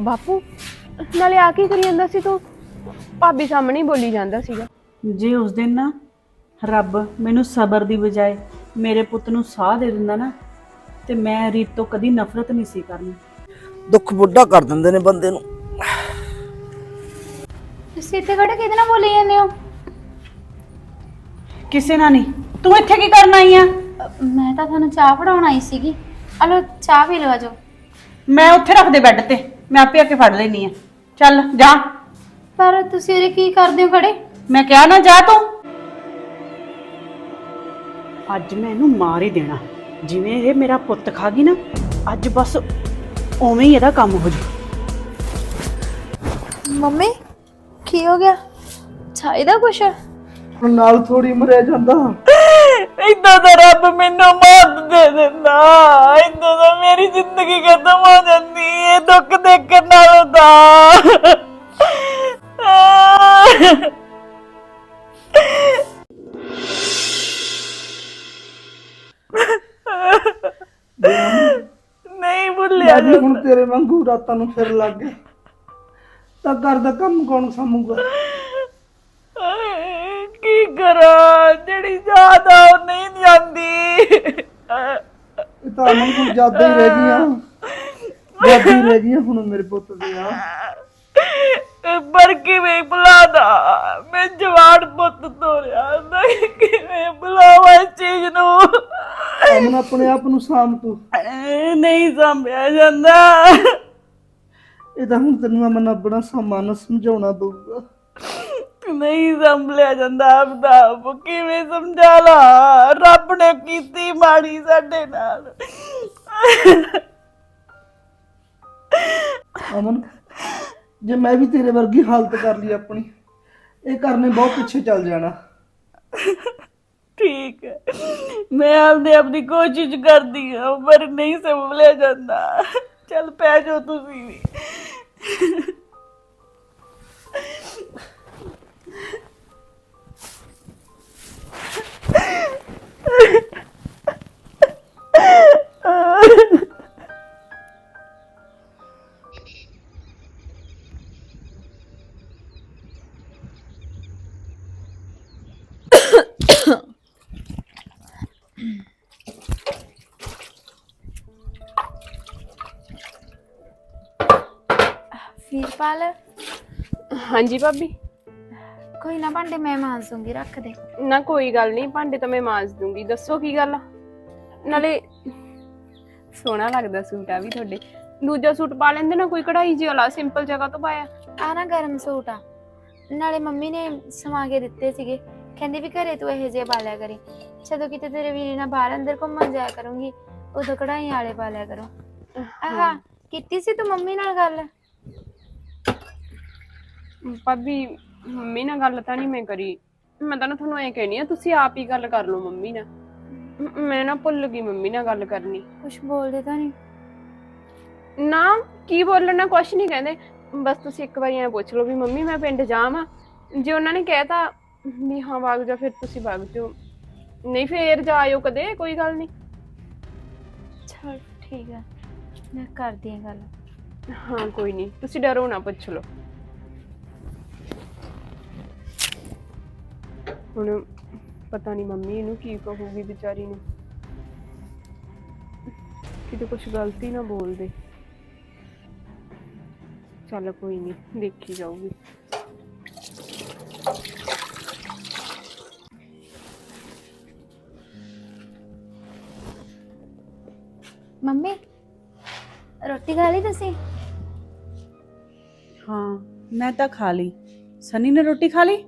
ਬਾਪੂ ਨਾਲੇ ਆ ਕੀ ਕਰੀ ਜਾਂਦਾ ਸੀ ਤੂੰ? ਭਾਬੀ ਸਾਹਮਣੇ ਹੀ ਬੋਲੀ ਜਾਂਦਾ ਸੀਗਾ। ਜੇ ਉਸ ਦਿਨ ਨਾ ਰੱਬ ਮੈਨੂੰ ਸਬਰ ਦੀ ਬਜਾਏ ਮੇਰੇ ਪੁੱਤ ਨੂੰ ਸਾਹ ਦੇ ਦਿੰਦਾ ਨਾ ਤੇ ਮੈਂ ਰੀਤ ਤੋਂ ਕਦੀ ਨਫ਼ਰਤ ਨਹੀਂ ਸੀ ਕਰਨੀ। ਦੁੱਖ ਬੁੱਢਾ ਕਰ ਦਿੰਦੇ ਨੇ ਬੰਦੇ ਨੂੰ। ਤੁਸੀਂ ਇੱਥੇ ਖੜੇ ਕਿਹਦੇ ਨਾਲ ਬੋਲੀ ਜਾਂਦੇ ਹੋ? ਕਿਸੇ ਨਾਲ ਨਹੀਂ। ਤੂੰ ਇੱਥੇ ਕੀ ਕਰਨ ਆਈ ਆ? ਮੈਂ ਤਾਂ ਤੁਹਾਨੂੰ ਚਾਹ ਫੜਾਉਣ ਆਈ ਸੀਗੀ। ਹਲੋ ਚਾਹ ਪੀ ਲਵਾ ਜੋ ਮੈਂ ਉੱਥੇ ਰੱਖ ਦੇ ਬੈੱਡ ਤੇ ਮੈਂ ਆਪੇ ਆ ਕੇ ਫੜ ਲੈਣੀ ਆ ਚੱਲ ਜਾ। ਪਰ ਤੁਸੀਂ ਉਰੇ ਕੀ ਕਰਦੇ ਹੋ ਖੜੇ? ਮੈਂ ਕਿਹਾ ਨਾ ਜਾ ਤੂੰ। ਅੱਜ ਮੈਂ ਇਹਨੂੰ ਮਾਰ ਹੀ ਦੇਣਾ। ਜਿਵੇਂ ਇਹ ਮੇਰਾ ਪੁੱਤ ਖਾ ਗਈ ਨਾ ਅੱਜ ਬਸ ਉਵੇਂ ਹੀ ਇਹਦਾ ਕੰਮ ਹੋ ਜੂ ਮੰਮੀ ਕੀ ਹੋ ਗਿਆ? ਚਾਹੀਦਾ ਕੁਛ? ਨਾਲ ਥੋੜੀ ਮਰਿਆ ਜਾਂਦਾ। ਇਦਾਂ ਦਾ ਰੱਬ ਮੈਨੂੰ ਮੌਤ ਦੇ ਦਿੰਦਾ ਇਦਾਂ ਮੇਰੀ ਜ਼ਿੰਦਗੀ ਖਤਮ ਹੋ ਜਾਂਦੀ ਏ ਦੁੱਖ ਦੇਖਣ ਨਾਲੋਂ ਤਾਂ। ਨਹੀਂ ਭੁੱਲਿਆ ਅੱਜ ਹੁਣ ਤੇਰੇ ਵਾਂਗੂ ਰਾਤਾਂ ਨੂੰ ਫਿਰ ਲੱਗ ਗਏ ਤਾਂ ਘਰ ਦਾ ਕੰਮ ਕੌਣ ਸਾਂਭੂਗਾ? ਕੀ ਕਰਾਂ ਜਿਹੜੀ ਯਾਦ ਆ ਉਹ ਨਹੀਂ ਜਾਂਦੀ। ਇਹ ਤਾਂ ਅਮਨ ਕੋਲ ਜ਼ਿਆਦਾ ਹੀ ਰਹਿ ਗਈਆਂ। ਜ਼ਿਆਦਾ ਹੀ ਰਹਿ ਗਈਆਂ ਹੁਣ ਮੇਰੇ ਪੁੱਤ ਦੇ ਆ। ਪਰ ਕਿਵੇਂ ਭੁਲਾਦਾ? ਮੈਂ ਜਵਾਨ ਪੁੱਤ ਤੋਰਿਆ। ਨਹੀਂ ਕਿਵੇਂ ਭੁਲਾਵਾਂ ਇਸ ਚੀਜ਼ ਨੂੰ? ਅਮਨ ਆਪਣੇ ਆਪ ਨੂੰ ਸਾਂਭ ਤੂੰ। ਨਹੀਂ ਸੰਭਿਆ ਜਾਂਦਾ। ਇਹ ਤਾਂ ਹੁਣ ਤੈਨੂੰ ਅਮਨ ਆਪਣਾ ਸਮਾਨ ਸਮਝਾਉਣਾ ਪਊਗਾ ਨਹੀਂ ਸੰਭਲਿਆ ਜਾਂਦਾ ਆਪਦਾ। ਆਪ ਕਿਵੇਂ ਸਮਝਾ ਲਾ? ਰੱਬ ਨੇ ਕੀਤੀ ਮਾੜੀ ਸਾਡੇ ਨਾਲ। ਅਮਨ ਜੇ ਮੈਂ ਵੀ ਤੇਰੇ ਵਰਗੀ ਹਾਲਤ ਕਰ ਲਈ ਆਪਣੀ ਇਹ ਕਰਨੇ ਬਹੁਤ ਪਿੱਛੇ ਚੱਲ ਜਾਣਾ। ਠੀਕ ਹੈ। ਮੈਂ ਆਪਦੇ ਆਪਣੀ ਕੋਸ਼ਿਸ਼ ਕਰਦੀ ਹਾਂ ਪਰ ਨਹੀਂ ਸੰਭਲਿਆ ਜਾਂਦਾ। ਚੱਲ ਪੈ ਜਾਓ ਤੁਸੀਂ ਵੀ। ਵੀਰਪਾਲ ਹਾਂਜੀ ਭਾਬੀ ਕੋਈ ਨਾ ਭਾਂਡੇ ਮੈਂ ਮਾਂਜੂੰਗੀ ਰੱਖ ਦੇ। ਨਾ ਕੋਈ ਗੱਲ ਨਹੀਂ ਭਾਂਡੇ ਤਾਂ ਮੈਂ ਮਾਂਜ ਦੂੰਗੀ ਦੱਸੋ ਕੀ ਗੱਲ ਆ? ਨਾਲੇ ਸੋਹਣਾ ਲੱਗਦਾ ਸੂਟ ਆ ਵੀ ਤੁਹਾਡੇ। ਦੂਜਾ ਸੂਟ ਪਾ ਲੈਂਦੇ ਨਾ ਕੋਈ ਕਢਾਈ ਜਿਹੀ ਵਾਲਾ ਸਿੰਪਲ ਜਗ੍ਹਾ ਤੋਂ ਪਾਇਆ। ਆ ਨਾ ਗਰਮ ਸੂਟ ਆ। ਨਾਲੇ ਮੰਮੀ ਨੇ ਸਵਾ ਕੇ ਦਿੱਤੇ ਸੀਗੇ। ਕਹਿੰਦੀ ਵੀ ਘਰੇ ਤੂੰ ਇਹੋ ਜਿਹੇ ਪਾ ਲਿਆ ਕਰੀ। ਜਦੋਂ ਕਿਤੇ ਤੇਰੇ ਵੀਰੇ ਨਾਲ ਬਾਹਰ ਅੰਦਰ ਘੁੰਮਣ ਜਾਇਆ ਕਰੂੰਗੀ ਉਦੋਂ ਕਢਾਈ ਵਾਲੇ ਪਾ ਲਿਆ ਕਰੋ। ਆਹਾ ਕੀਤੀ ਸੀ ਤੂੰ ਮੰਮੀ ਨਾਲ ਗੱਲ? ਭਾਬੀ ਮੰਮੀ ਨਾਲ ਗੱਲ ਤਾਂ ਨਹੀਂ ਮੈਂ ਕਰੀ। ਮੈਂ ਤਾਂ ਨਾ ਤੁਹਾਨੂੰ ਐ ਕਹਿਣੀ ਆ ਤੁਸੀਂ ਆਪ ਹੀ ਗੱਲ ਕਰ ਲਓ ਮੰਮੀ ਨਾਲ। ਮ- ਮੈਂ ਨਾ ਭੁੱਲ ਗਈ ਮੰਮੀ ਨਾਲ ਗੱਲ ਕਰਨੀ। ਕੁਝ ਬੋਲਦੇ ਤਾਂ ਨਹੀਂ। ਨਾ ਕੀ ਬੋਲਣਾ ਕੁਛ ਨਹੀਂ ਕਹਿੰਦੇ। ਬਸ ਤੁਸੀਂ ਇੱਕ ਵਾਰੀ ਐ ਪੁੱਛ ਲਓ ਵੀ ਮੰਮੀ ਮੈਂ ਪਿੰਡ ਜਾਵਾਂ। ਜੇ ਉਹਨਾਂ ਨੇ ਕਹਿਤਾ ਵੀ ਹਾਂ ਵਗ ਜਾ ਫਿਰ ਤੁਸੀਂ ਵਗ ਜਾਓ। ਨਹੀਂ ਫੇਰ ਜਾਇਓ ਕਦੇ ਕੋਈ ਗੱਲ ਨਹੀਂ। ਚਲ ਠੀਕ ਆ ਮੈਂ ਕਰਦੀ ਆ ਗੱਲ। ਹਾਂ ਕੋਈ ਨਹੀਂ ਤੁਸੀਂ ਡਰੋ ਨਾ ਪੁੱਛ ਲਓ। ਹੁਣ ਪਤਾ ਨਹੀਂ ਮੰਮੀ ਇਹਨੂੰ ਕੀ ਕਹੂਗੀ ਵਿਚਾਰੀ ਨੂੰ। ਕਿਤੇ ਕੁਝ ਗਲਤੀ ਨਾ ਬੋਲ ਦੇ। ਚੱਲ ਕੋਈ ਨਹੀਂ ਦੇਖੀ ਜਾਊਗੀ। ਮੰਮੀ ਰੋਟੀ ਖਾ ਲਈ ਤੁਸੀਂ? ਹਾਂ ਮੈਂ ਤਾਂ ਖਾ ਲਈ। ਸਨੀ ਨੇ ਰੋਟੀ ਖਾ ਲਈ?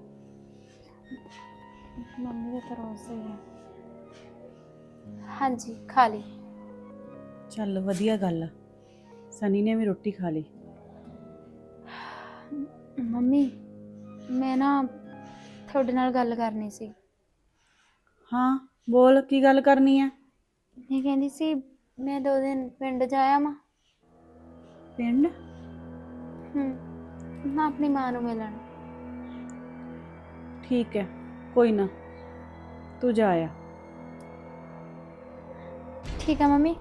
ਮੰਮੀ ਦਾ ਤਾਂ ਰੋਜ਼ ਹੈ ਹਾਂਜੀ ਖਾ ਲਈ। ਚੱਲ ਵਧੀਆ ਗੱਲ ਆ। ਸਨੀ ਨੇ ਵੀ ਰੋਟੀ ਖਾ ਲਈ। ਮੰਮੀ ਮੈਂ ਨਾ ਤੁਹਾਡੇ ਨਾਲ ਗੱਲ ਕਰਨੀ ਸੀ। ਹਾਂ ਬੋਲ ਕੀ ਗੱਲ ਕਰਨੀ ਆ? ਮੈਂ ਕਹਿੰਦੀ ਸੀ ਮੈਂ ਦੋ ਦਿਨ ਪਿੰਡ ਜਾਇਆ ਮਾਂ ਪਿੰਡ? ਹੂੰ ਮੈਂ ਆਪਣੀ ਮਾਂ ਨੂੰ ਮਿਲਣ। ਠੀਕ ਹੈ ਕੋਈ ਨਾ। ਤੂੰ ਜਾ ਆ। ਠੀਕ ਆ ਮੰਮੀ।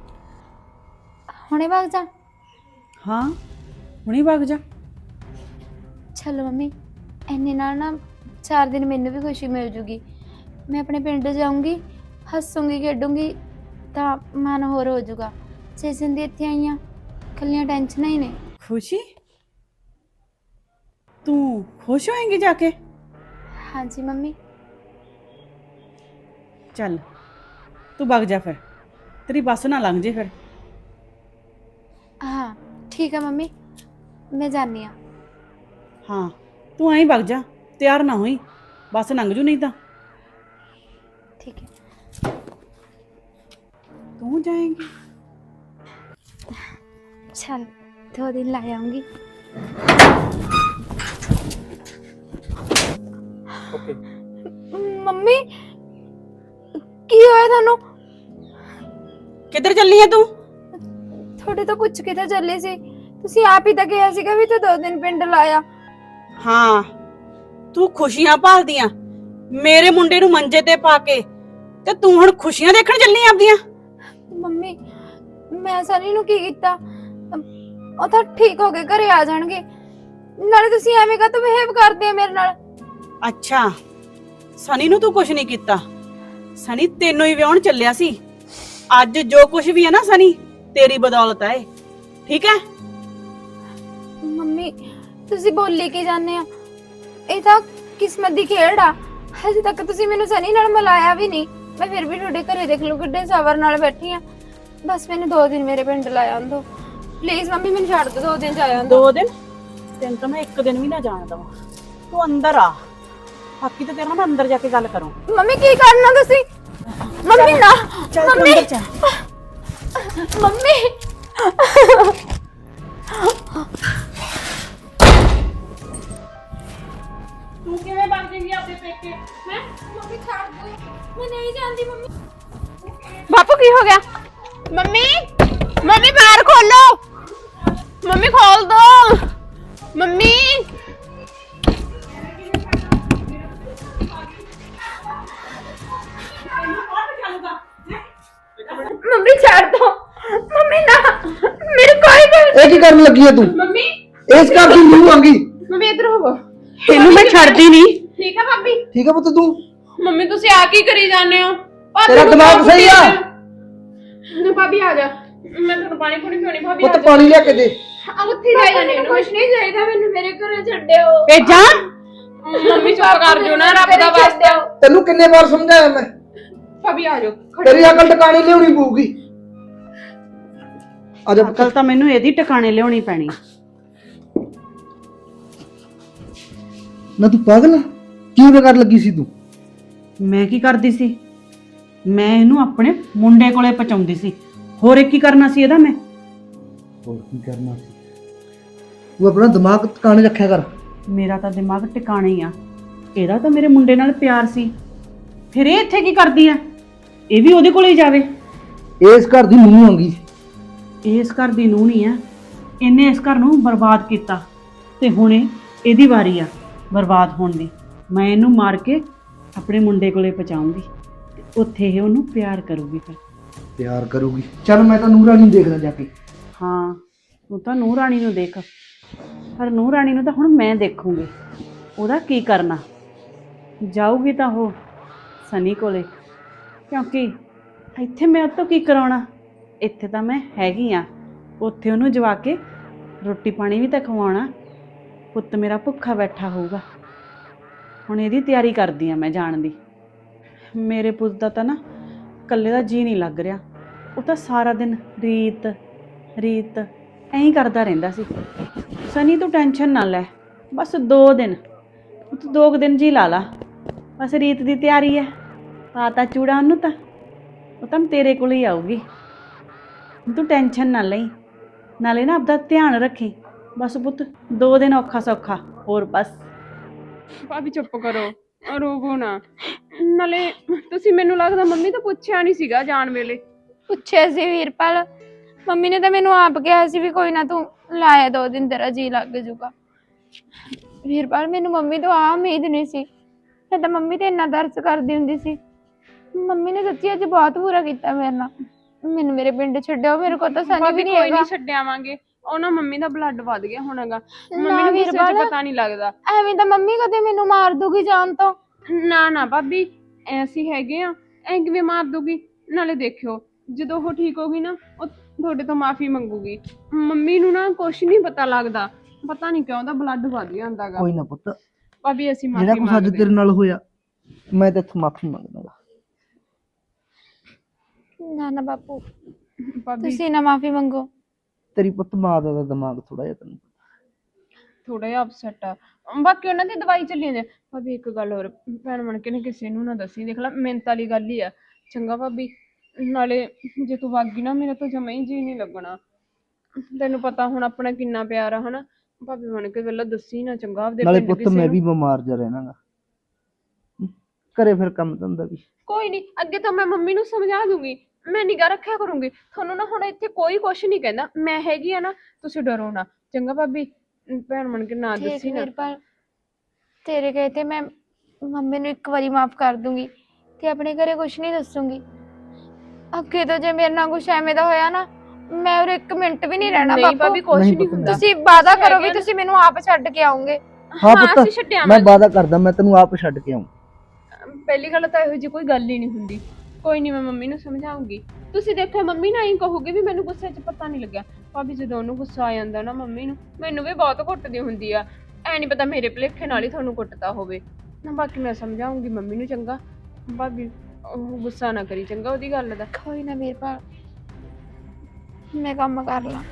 ਹੁਣੇ ਵਗ ਜਾ। ਹਾਂ ਹੁਣੀ ਵਗ ਜਾ। ਚਲੋ ਮੰਮੀ ਇੰਨੇ ਨਾਲ ਨਾ ਚਾਰ ਦਿਨ ਮੈਨੂੰ ਵੀ ਖੁਸ਼ੀ ਮਿਲ ਜੂਗੀ। ਮੈਂ ਆਪਣੇ ਪਿੰਡ ਜਾਊਂਗੀ ਹੱਸੂੰਗੀ ਖੇਡੂੰਗੀ ਤਾਂ ਮਨ ਹੋਰ ਹੋ ਜਾਊਗਾ ਜੇ ਜ਼ਿੰਦਗੀ ਇੱਥੇ ਆਈਆਂ ਕੱਲੀਆਂ ਟੈਨਸ਼ਨਾਂ ਹੀ ਨੇ। ਖੁਸ਼ੀ? ਤੂੰ ਖੁਸ਼ ਹੋਏਂਗੀ ਜਾ ਕੇ? ਹਾਂਜੀ ਮੰਮੀ। ਚੱਲ ਤੂੰ ਵਗ ਜਾ ਫਿਰ ਤੇਰੀ ਬੱਸ ਨਾ ਲੰਘ ਜੇ ਫਿਰ ਹਾਂ ਠੀਕ ਹੈ ਮੰਮੀ ਮੈਂ ਜਾਣੀ ਆ ਹਾਂ ਤੂੰ ਐਂ ਵਗ ਜਾ ਤਿਆਰ ਨਾ ਹੋਈ ਬੱਸ ਲੰਘ ਜੂ ਨਹੀਂ ਤਾਂ ਠੀਕ ਹੈ ਤੂੰ ਜਾਏਂਗੀ ਚਲ ਦੋ ਦਿਨ ਲਾ ਆਉਂਗੀ ਓਕੇ ਮੰਮੀ ਕੀ ਹੋਇਆ ਤੁਹਾਨੂੰ? ਕਿੱਧਰ ਚੱਲੀ ਹੈ ਤੂੰ? ਤੁਹਾਡੇ ਤੋਂ ਪੁੱਛ ਕੇ ਤਾਂ ਚੱਲੇ ਸੀ। ਤੁਸੀਂ ਆਪ ਹੀ ਤਾਂ ਕਿਹਾ ਸੀਗਾ ਵੀ ਤੂੰ ਦੋ ਦਿਨ ਪਿੰਡ ਲਾਇਆ ਹਾਂ ਤੂੰ ਖੁਸ਼ੀਆਂ ਭਾਲਦੀਆਂ। ਮੇਰੇ ਮੁੰਡੇ ਨੂੰ ਮੰਜੇ ਤੇ ਪਾ ਕੇ ਤੇ ਤੂੰ ਹੁਣ ਖੁਸ਼ੀਆਂ ਦੇਖਣ ਚੱਲੀ ਆਪਦੀਆਂ? ਮੰਮੀ ਮੈਂ ਸਨੀ ਨੂੰ ਕੀ ਕੀਤਾ? ਉਹ ਤਾਂ ਠੀਕ ਹੋ ਗਏ ਘਰੇ ਆ ਜਾਣਗੇ। ਨਾਲੇ ਤੁਸੀਂ ਐਵੇਂ ਕਾ ਬਿਹੇਵ ਕਰਦੇ ਆ ਮੇਰੇ ਨਾਲ? ਅੱਛਾ ਸਨੀ ਨੂੰ ਤੂੰ ਕੁਝ ਨਹੀਂ ਕੀਤਾ। ਸਨੀ ਤੈਨੂੰ ਹੀ ਵਿਆਹਣ ਚੱਲਿਆ ਸੀ। ਅੱਜ ਜੋ ਕੁਝ ਵੀ ਹੈ ਨਾ ਸਨੀ ਤੇਰੀ ਬਦੌਲਤ ਹੈ ਠੀਕ ਹੈ? ਮੰਮੀ ਤੁਸੀਂ ਬੋਲੀ ਕੀ ਜਾਂਦੇ ਆ ਇਹ ਤਾਂ ਕਿਸਮਤ ਦੀ ਖੇਡ ਆ। ਹਜੇ ਤੱਕ ਤੁਸੀਂ ਮੈਨੂੰ ਸਨੀ ਨਾਲ ਮਿਲਾਇਆ ਵੀ ਨਹੀਂ। ਮੈਂ ਫਿਰ ਵੀ ਤੁਹਾਡੇ ਘਰੇ ਦੇਖ ਲੂ ਕਿੱਡੇ ਸਬਰ ਨਾਲ ਬੈਠੀ ਆ। ਬਸ ਮੈਨੂੰ ਦੋ ਦਿਨ ਮੇਰੇ ਪਿੰਡ ਲਾਇਆ ਦੋ ਪਲੀਜ਼ ਮੰਮੀ ਮੈਨੂੰ ਛੱਡ ਦਿਓ ਦੋ ਦਿਨ ਚ ਆਇਆ ਦੋ ਦੋ ਦਿਨ? ਤੈਨੂੰ ਤਾਂ ਮੈਂ ਇੱਕ ਦਿਨ ਵੀ ਨਾ ਜਾਣ ਦਵਾਂ। ਤੂੰ ਅੰਦਰ ਆ। ਬਾਕੀ ਤਾਂ ਤੇਰੇ ਨਾਲ ਮੈਂ ਅੰਦਰ ਜਾ ਕੇ ਗੱਲ ਕਰੂੰ ਮੰਮੀ ਕੀ ਕਰਨਾ ਤੁਸੀਂ ਮੰਮੀ ਨਾ ਚੱਲ ਤੂੰ ਮੰਮੀ ਅੰਦਰ ਚੱਲ ਮੰਮੀ ਤੂੰ ਕਿਵੇਂ ਬਣ ਜਾਏਂਗੀ ਆਪਣੇ ਪੇਕੇ ਹੈ ਮੰਮੀ ਛੱਡ ਦਿਓ ਮੈਂ ਨਹੀਂ ਜਾਂਦੀ ਮੰਮੀ ਬਾਪੂ ਕੀ ਹੋ ਗਿਆ ਮੰਮੀ ਮੰਮੀ ਬਾਹਰ ਖੋਲੋ ਮੰਮੀ ਖੋਲ ਦੋ ਮੰਮੀ ਮੰਮੀ ਛੱਡ ਦੋ ਮੰਮੀ ਨਾ ਮੇਰੇ ਕੋਈ ਗੱਲ ਇਹ ਕੀ ਕਰਨ ਲੱਗੀ ਹੈ ਤੂੰ ਮੰਮੀ ਇਸ ਘਰ ਦੀ ਨੂੰ ਆਂਗੀ ਮੰਮੀ ਇੱਧਰ ਹੋਵੋ ਇਹਨੂੰ ਮੈਂ ਛੱਡਦੀ ਨਹੀਂ ਠੀਕ ਆ ਭਾਬੀ ਠੀਕ ਹੈ ਪੁੱਤ ਤੂੰ ਮੰਮੀ ਤੁਸੀਂ ਆ ਕੀ ਕਰੀ ਜਾਂਦੇ ਹੋ ਭਾਬੀ ਤੇਰਾ ਨੂੰ ਦਿਮਾਗ ਕਿਉਂ ਸਹੀ ਆ? ਕੁੱਟੀ ਨਾ ਭਾਬੀ ਆ ਜਾ ਮੈਂ ਤੁਹਾਨੂੰ ਪਾਣੀ ਪੂਣੀ ਪਿਉਣੀ ਭਾਬੀ ਆ ਪੁੱਤ ਜਾ ਪਾਣੀ ਲਿਆ ਕੇ ਦੇ ਆ ਉੱਥੇ ਜਾਈ ਜਾਂਦੇ ਨੇ ਕੁਛ ਨਹੀਂ ਚਾਹੀਦਾ ਮੈਨੂੰ ਮੇਰੇ ਘਰੇ ਛੱਡਿਓ ਭੇਜਾਂ ਮੰਮੀ ਚੁੱਪ ਕਰ ਜਿਓ ਨਾ ਰੱਬ ਦਾ ਵਾਸਤਾ ਤੈਨੂੰ ਕਿੰਨੇ ਵਾਰ ਸਮਝਾਇਆ ਮੈਂ ਭਾਬੀ ਆ ਜਾਓ ਤੇਰੀ ਅਕਲ ਟਿਕਾਣੀ ਲਿਆਉਣੀ ਪਊਗੀ। ਆ ਜਾ ਅਕਲ ਤਾਂ ਮੈਨੂੰ ਇਹਦੀ ਟਿਕਾਣੇ ਲਿਆਉਣੀ ਪੈਣੀ। ਨਾ ਤੂੰ ਪਾਗਲ ਆ? ਕੀ ਬੇਕਾਰ ਲੱਗੀ ਸੀ ਤੂੰ? ਮੈਂ ਕੀ ਕਰਦੀ ਸੀ? ਮੈਂ ਇਹਨੂੰ ਆਪਣੇ ਮੁੰਡੇ ਕੋਲੇ ਪਹੁੰਚਾਉਂਦੀ ਸੀ। ਹੋਰ ਇੱਕ ਕੀ ਕਰਨਾ ਸੀ ਇਹਦਾ ਮੈਂ? ਹੋਰ ਕੀ ਕਰਨਾ ਸੀ? ਤੂੰ ਆਪਣਾ ਦਿਮਾਗ ਟਿਕਾਣੇ ਰੱਖਿਆ ਕਰ। ਮੇਰਾ ਤਾਂ ਦਿਮਾਗ ਟਿਕਾਣੇ ਹੀ ਆ। ਇਹਦਾ ਤਾਂ ਮੇਰੇ ਮੁੰਡੇ ਨਾਲ ਪਿਆਰ ਸੀ। ਫਿਰ ਇਹ ਇੱਥੇ ਕੀ ਕਰਦੀ ਆ? ਇਹ ਵੀ ਉਹਦੇ ਕੋਲੇ ਹੀ ਜਾਵੇ? ਇਸ ਘਰ ਦੀ ਨੂੰ ਆਂਗੀ ਇਸ ਘਰ ਦੀ ਨੂੰਹ ਨਹੀਂ ਆ। ਇਹਨੇ ਇਸ ਘਰ ਨੂੰ ਬਰਬਾਦ ਕੀਤਾ ਤੇ ਹੁਣੇ ਇਹਦੀ ਵਾਰੀ ਆ ਬਰਬਾਦ ਹੋਣ ਦੀ। ਮੈਂ ਇਹਨੂੰ ਮਾਰ ਕੇ ਆਪਣੇ ਮੁੰਡੇ ਕੋਲੇ ਪਹੁੰਚਾਉਂਗੀ ਤੇ ਉੱਥੇ ਇਹ ਉਹਨੂੰ ਪਿਆਰ ਕਰੂਗੀ ਫਿਰ। ਪਿਆਰ ਕਰੂਗੀ। ਚੱਲ ਮੈਂ ਤਾਂ ਨੂਰਾਨੀ ਨੂੰ ਦੇਖਦਾ ਜਾ ਕੇ। ਹਾਂ ਤੂੰ ਤਾਂ ਨੂੰਹ ਰਾਣੀ ਨੂੰ ਦੇਖ। ਪਰ ਨੂੰਹ ਰਾਣੀ ਨੂੰ ਤਾਂ ਹੁਣ ਮੈਂ ਦੇਖੂੰਗੀ। ਉਹਦਾ ਕੀ ਕਰਨਾ? ਜਾਊਗੀ ਤਾਂ ਉਹ ਸਨੀ ਕੋਲੇ। ਕਿਉਂਕਿ ਇੱਥੇ ਮੈਂ ਉਹ ਤੋਂ ਕੀ ਕਰਾਉਣਾ? ਇੱਥੇ ਤਾਂ ਮੈਂ ਹੈਗੀ ਆ। ਉੱਥੇ ਉਹਨੂੰ ਜਵਾ ਕੇ ਰੋਟੀ ਪਾਣੀ ਵੀ ਤਾਂ ਖਵਾਉਣਾ। ਪੁੱਤ ਮੇਰਾ ਭੁੱਖਾ ਬੈਠਾ ਹੋਊਗਾ। ਹੁਣ ਇਹਦੀ ਤਿਆਰੀ ਕਰਦੀ ਆ ਮੈਂ ਜਾਣ ਦੀ। ਮੇਰੇ ਪੁੱਤ ਦਾ ਤਾਂ ਨਾ ਇਕੱਲੇ ਦਾ ਜੀ ਨਹੀਂ ਲੱਗ ਰਿਹਾ। ਉਹ ਤਾਂ ਸਾਰਾ ਦਿਨ ਰੀਤ ਰੀਤ, ਐਂ ਹੀ ਕਰਦਾ ਰਹਿੰਦਾ ਸੀ। ਸਨੀ ਤੂੰ ਟੈਨਸ਼ਨ ਨਾ ਲੈ। ਬਸ 2 ਦਿਨ। ਤੂੰ ਦੋ ਕੁ ਦਿਨ ਜੀ ਲਾ ਲਾ। ਬਸ ਰੀਤ ਦੀ ਤਿਆਰੀ ਹੈ ਪਾਤਾ ਚੂੜਾ ਉਹਨੂੰ ਤਾਂ। ਉਹ ਤਾਂ ਤੇਰੇ ਕੋਲ ਹੀ ਆਊਗੀ। ਤੂੰ ਟੈਨਸ਼ਨ ਨਾ ਲਈ। ਨਾਲੇ ਨਾ ਆਪਦਾ ਧਿਆਨ ਰੱਖੀ। ਬਸ ਪੁੱਤ 2 ਦਿਨ ਔਖਾ ਸੌਖਾ ਹੋਰ ਬਸ। ਭਾਬੀ ਚੁੱਪ ਕਰੋ ਰੋਵੋ ਨਾ। ਨਾਲੇ ਤੁਸੀਂ ਮੈਨੂੰ ਲੱਗਦਾ ਮੰਮੀ ਤਾਂ ਪੁੱਛਿਆ ਨਹੀਂ ਸੀਗਾ ਜਾਣ ਵੇਲੇ। ਪੁੱਛਿਆ ਸੀ ਵੀਰਪਾਲ। ਮੰਮੀ ਨੇ ਤਾਂ ਮੈਨੂੰ ਆਪ ਕਿਹਾ ਸੀ ਵੀ ਕੋਈ ਨਾ ਤੂੰ ਲਾਇਆ ਦੋ ਦਿਨ ਤੇਰਾ ਜੀ ਲੱਗ ਜਾਊਗਾ। ਵੀਰਪਾਲ ਮੈਨੂੰ ਮੰਮੀ ਤੋਂ ਆ ਉਮੀਦ ਨਹੀਂ ਸੀ। ਮੈਂ ਤਾਂ ਮੰਮੀ ਤੇ ਇੰਨਾ ਦਰਸ ਕਰਦੀ ਹੁੰਦੀ ਸੀ। ਮੰਮੀ ਨੇ ਸੱਚੀ ਅੱਜ ਬਹੁਤ ਬੁਰਾ ਕੀਤਾ ਮੇਰੇ ਨਾਲ। ਮੈਨੂੰ ਮੇਰੇ ਪਿੰਡ ਛੱਡਿਓ ਮੇਰੇ ਕੋਲ ਤਾਂ ਸਨੀ ਵੀ ਭਾਬੀ ਨਹੀਂ ਕੋਈ ਹੈਗਾ। ਨਹੀਂ ਛੱਡਿਆਵਾਂਗੇ ਉਹਨਾਂ ਮੰਮੀ ਦਾ ਬਲੱਡ ਵੱਧ ਗਿਆ ਹੋਣਾਗਾ ਮੰਮੀ ਨਾ ਨੂੰ ਗੁੱਸੇ 'ਚ ਵੀਰਪਾਲ। ਪਤਾ ਨਹੀਂ ਲੱਗਦਾ। ਐਵੇਂ ਤਾਂ ਮੰਮੀ ਕਦੇ ਮੈਨੂੰ ਮਾਰ ਦੂਗੀ ਜਾਨ ਤੋਂ। ਨਾ ਨਾ ਭਾਬੀ ਐਸੀ ਹੈਗੇ ਆ। ਐ ਕਿਵੇਂ ਮਾਰ ਦੂਗੀ ਨਾਲੇ ਦੇਖਿਓ ਜਦੋਂ ਉਹ ਠੀਕ ਹੋਗੀ ਨਾ ਉਹ ਤੁਹਾਡੇ ਤੋਂ ਮਾਫੀ ਮੰਗੂਗੀ। ਮੰਮੀ ਨੂੰ ਨਾ ਕੁਛ ਨਹੀਂ ਪਤਾ ਲੱਗਦਾ। ਪਤਾ ਨਹੀਂ ਕਿਉਂ ਉਹਦਾ ਬਲੱਡ ਵੱਧ ਜਾਂਦਾਗਾ ਕੋਈ ਨਾ ਪੁੱਤ। ਭਾਬੀ ਅਸੀਂ ਜਿਹੜਾ ਮਾਫੀ ਕੁਛ ਅੱਜ ਮੰਗਦੇ ਤੇਰੇ ਨਾਲ ਹੋਇਆ ਮੈਂ ਤੇਥੋਂ ਮਾਫੀ ਮੰਗਦਾ ਗਾ। ਨਾ ਨਾ ਬਾਪੂ। ਭਾਬੀ। ਤੁਸੀਂ ਨਾ ਮਾਫੀ ਮੰਗੋ। ਤੇਰੀ ਪੁੱਤ ਮਾਂ ਦਾ ਤਾਂ ਦਿਮਾਗ ਥੋੜਾ ਜਿਹਾ ਤੈਨੂੰ ਥੋੜਾ ਜਿਹਾ ਅਪਸੈਟ ਆ। ਬਾਕੀ ਉਹਨਾਂ ਦੀ ਦਵਾਈ ਚੱਲੀ ਜਾਂਦੀ ਆ। ਭਾਬੀ ਇੱਕ ਗੱਲ ਹੋਰ। ਭੈਣ ਬਣ ਕੇ ਨੇ ਕਿਸੇ ਨੂੰ ਨਾ ਦੱਸੀ। ਦੇਖ ਲੈ ਮਿਹਨਤ ਵਾਲੀ ਗੱਲ ਹੀ ਆ। ਚੰਗਾ ਭਾਬੀ। ਨਾਲੇ ਜੇ ਤੂੰ ਵਗ ਗਈ ਨਾ ਮੇਰਾ ਤਾਂ ਜਮਾ ਹੀ ਜੀ ਨਹੀਂ ਲੱਗਣਾ। ਤੈਨੂੰ ਪਤਾ ਹੁਣ ਆਪਣਾ ਕਿੰਨਾ ਪਿਆਰ ਆ ਹਨਾ? ਭਾਬੀ ਬਣ ਕੇ ਪਹਿਲਾਂ ਦੱਸੀ ਨਾ ਚੰਗਾ ਆਪਦੇ ਨਾਲੇ ਪਿੰਡ ਪੁੱਤ ਕਿਸੇ ਮੈਂ ਨੂੰ। ਵੀ ਬਿਮਾਰ ਜਾ ਰਹਿਣਾਗਾ। ਘਰੇ ਫਿਰ ਕੰਮ ਧੰਦਾ ਵੀ ਕੋਈ ਨਹੀਂ ਅੱਗੇ ਤੋਂ ਮੈਂ ਮੰਮੀ ਨੂੰ ਸਮਝਾ ਦੂੰਗੀ। ਮੈਂ ਨਿਗਾਹ ਰੱਖਿਆ ਕਰੂੰਗੀ। ਤੁਹਾਨੂੰ ਨਾ ਹੁਣ ਇੱਥੇ ਕੋਈ ਕੁਛ ਨਹੀਂ ਕਹਿੰਦਾ। ਮੈਂ ਹੈਗੀ ਆ ਨਾ ਤੁਸੀਂ ਡਰੋ ਨਾ। ਚੰਗਾ ਭਾਬੀ ਭੈਣ ਬਣ ਕੇ ਨਾ ਠੀਕ ਦੱਸੀ ਨਾ। ਵੀਰਪਾਲ ਤੇਰੇ ਕਹੇ ਤੇ ਮੈਂ ਮੰਮੀ ਨੂੰ ਇੱਕ ਵਾਰੀ ਮਾਫ ਕਰ ਦੂੰਗੀ ਤੇ ਆਪਣੇ ਘਰੇ ਕੁਝ ਨਹੀਂ ਦੱਸੂੰਗੀ। ਅੱਗੇ ਤੋਂ ਜੇ ਮੇਰੇ ਨਾਲ ਕੁਝ ਐਵੇਂ ਦਾ ਹੋਇਆ ਨਾ ਮੈਂ ਉਹ ਇੱਕ ਮਿੰਟ ਵੀ ਨਹੀਂ ਰਹਿਣਾ ਨਹੀਂ ਬਾਪੂ। ਭਾਬੀ ਕੁਛ ਨਹੀਂ ਹੁੰਦਾ। ਤੁਸੀਂ ਵਾਅਦਾ ਕਰੋ ਵੀ। ਤੁਸੀਂ ਮੈਨੂੰ ਆਪ ਛੱਡ ਕੇ ਆਉਂਗੇ ਹਾਂ ਅਸੀਂ ਪੁੱਤ ਛੱਡਿਆ ਮੈਂ ਵਾਅਦਾ ਕਰਦਾ ਮੈਂ ਤੈਨੂੰ ਆਪ ਛੱਡ ਕੇ ਆਉਂ। ਪਹਿਲੀ ਗੱਲ ਤਾਂ ਇਹੋ ਜਿਹੀ ਕੋਈ ਗੱਲ ਹੀ ਨਹੀਂ ਹੁੰਦੀ। ਕੋਈ ਨਹੀਂ ਮੈਂ ਮੰਮੀ ਨੂੰ ਸਮਝਾਉਂਗੀ। ਤੁਸੀਂ ਦੇਖੋ ਮੰਮੀ ਨਾ ਹੀ ਕਹੋਗੇ ਵੀ ਮੈਨੂੰ ਗੁੱਸੇ 'ਚ ਪਤਾ ਨਹੀਂ ਲੱਗਿਆ। ਭਾਬੀ ਜਦੋਂ ਉਹਨੂੰ ਗੁੱਸਾ ਆ ਜਾਂਦਾ ਨਾ ਮੰਮੀ ਨੂੰ ਮੈਨੂੰ ਵੀ ਬਹੁਤ ਕੁੱਟਦੀ ਹੁੰਦੀ ਆ। ਐ ਨਹੀਂ ਪਤਾ ਮੇਰੇ ਭਲੇਖੇ ਨਾਲ ਹੀ ਤੁਹਾਨੂੰ ਕੁੱਟਦਾ ਹੋਵੇ। ਨਾ ਬਾਕੀ ਮੈਂ ਸਮਝਾਉਂਗੀ ਮੰਮੀ ਨੂੰ ਚੰਗਾ। ਭਾਬੀ ਉਹ ਗੁੱਸਾ ਨਾ ਕਰੀ ਚੰਗਾ ਉਹਦੀ ਗੱਲ ਦਾ। ਕੋਈ ਨਾ ਵੀਰਪਾਲ ਮੈਂ ਕੰਮ ਕਰ ਲਾਂ।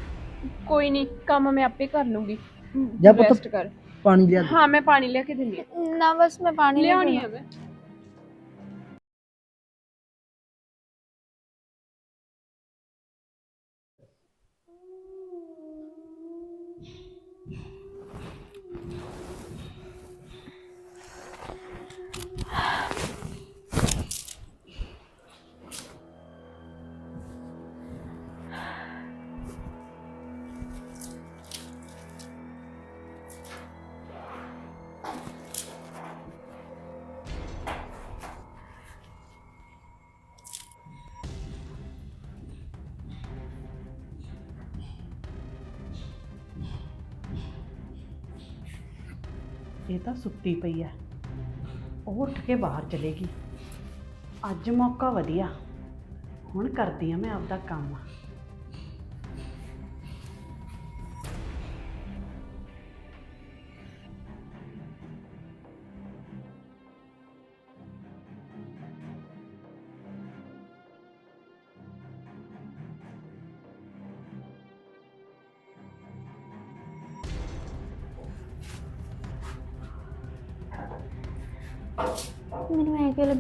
ਕੋਈ ਨਹੀਂ ਕੰਮ ਮੈਂ ਆਪੇ ਕਰ ਲੂੰਗੀ। ਜਾ ਪੁੱਤ। ਕਰ। ਪਾਣੀ ਲਿਆ ਦੇ। ਹਾਂ ਮੈਂ ਪਾਣੀ ਲਿਆ ਕੇ ਦਿੰਦੀ ਹਾਂ ਨਾ ਬਸ ਮੈਂ ਪਾਣੀ ਲਿਆਉਣੀ। ਆ ਮੈਂ। ਇਹ ਤਾਂ ਸੁੱਤੀ ਪਈ ਹੈ ਉਹ ਉੱਠ ਕੇ ਬਾਹਰ ਚਲੇਗੀ ਅੱਜ ਮੌਕਾ ਵਧੀਆ। ਹੁਣ ਕਰਦੀ ਆ ਮੈਂ ਆਪਦਾ ਕੰਮ।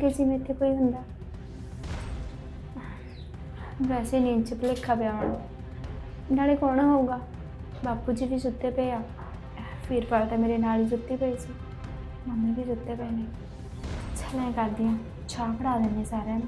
ਕਿ ਲੱਗੇ ਸੀ ਕੋਈ ਹੁੰਦਾ। ਵੈਸੇ ਨੀਂਦ ਚ ਭੁਲੇਖਾ ਪਿਆ ਹੁਣ। ਨਾਲੇ ਕੌਣ ਹੋਊਗਾ? ਬਾਪੂ ਜੀ ਵੀ ਸੁੱਤੇ ਪਏ ਆ। ਫਿਰ ਵੀਰਪਾਲ ਤਾਂ ਮੇਰੇ ਨਾਲ ਹੀ ਸੁੱਤੀ ਪਈ ਸੀ। ਮੰਮੀ ਵੀ ਸੁੱਤੇ ਪਏ ਨੇ। ਚੱਲ ਐਂ ਕਰਦੀ ਹਾਂ। ਚਾਹ ਫੜਾ ਦਿੰਦੇ ਸਾਰਿਆਂ ਨੂੰ।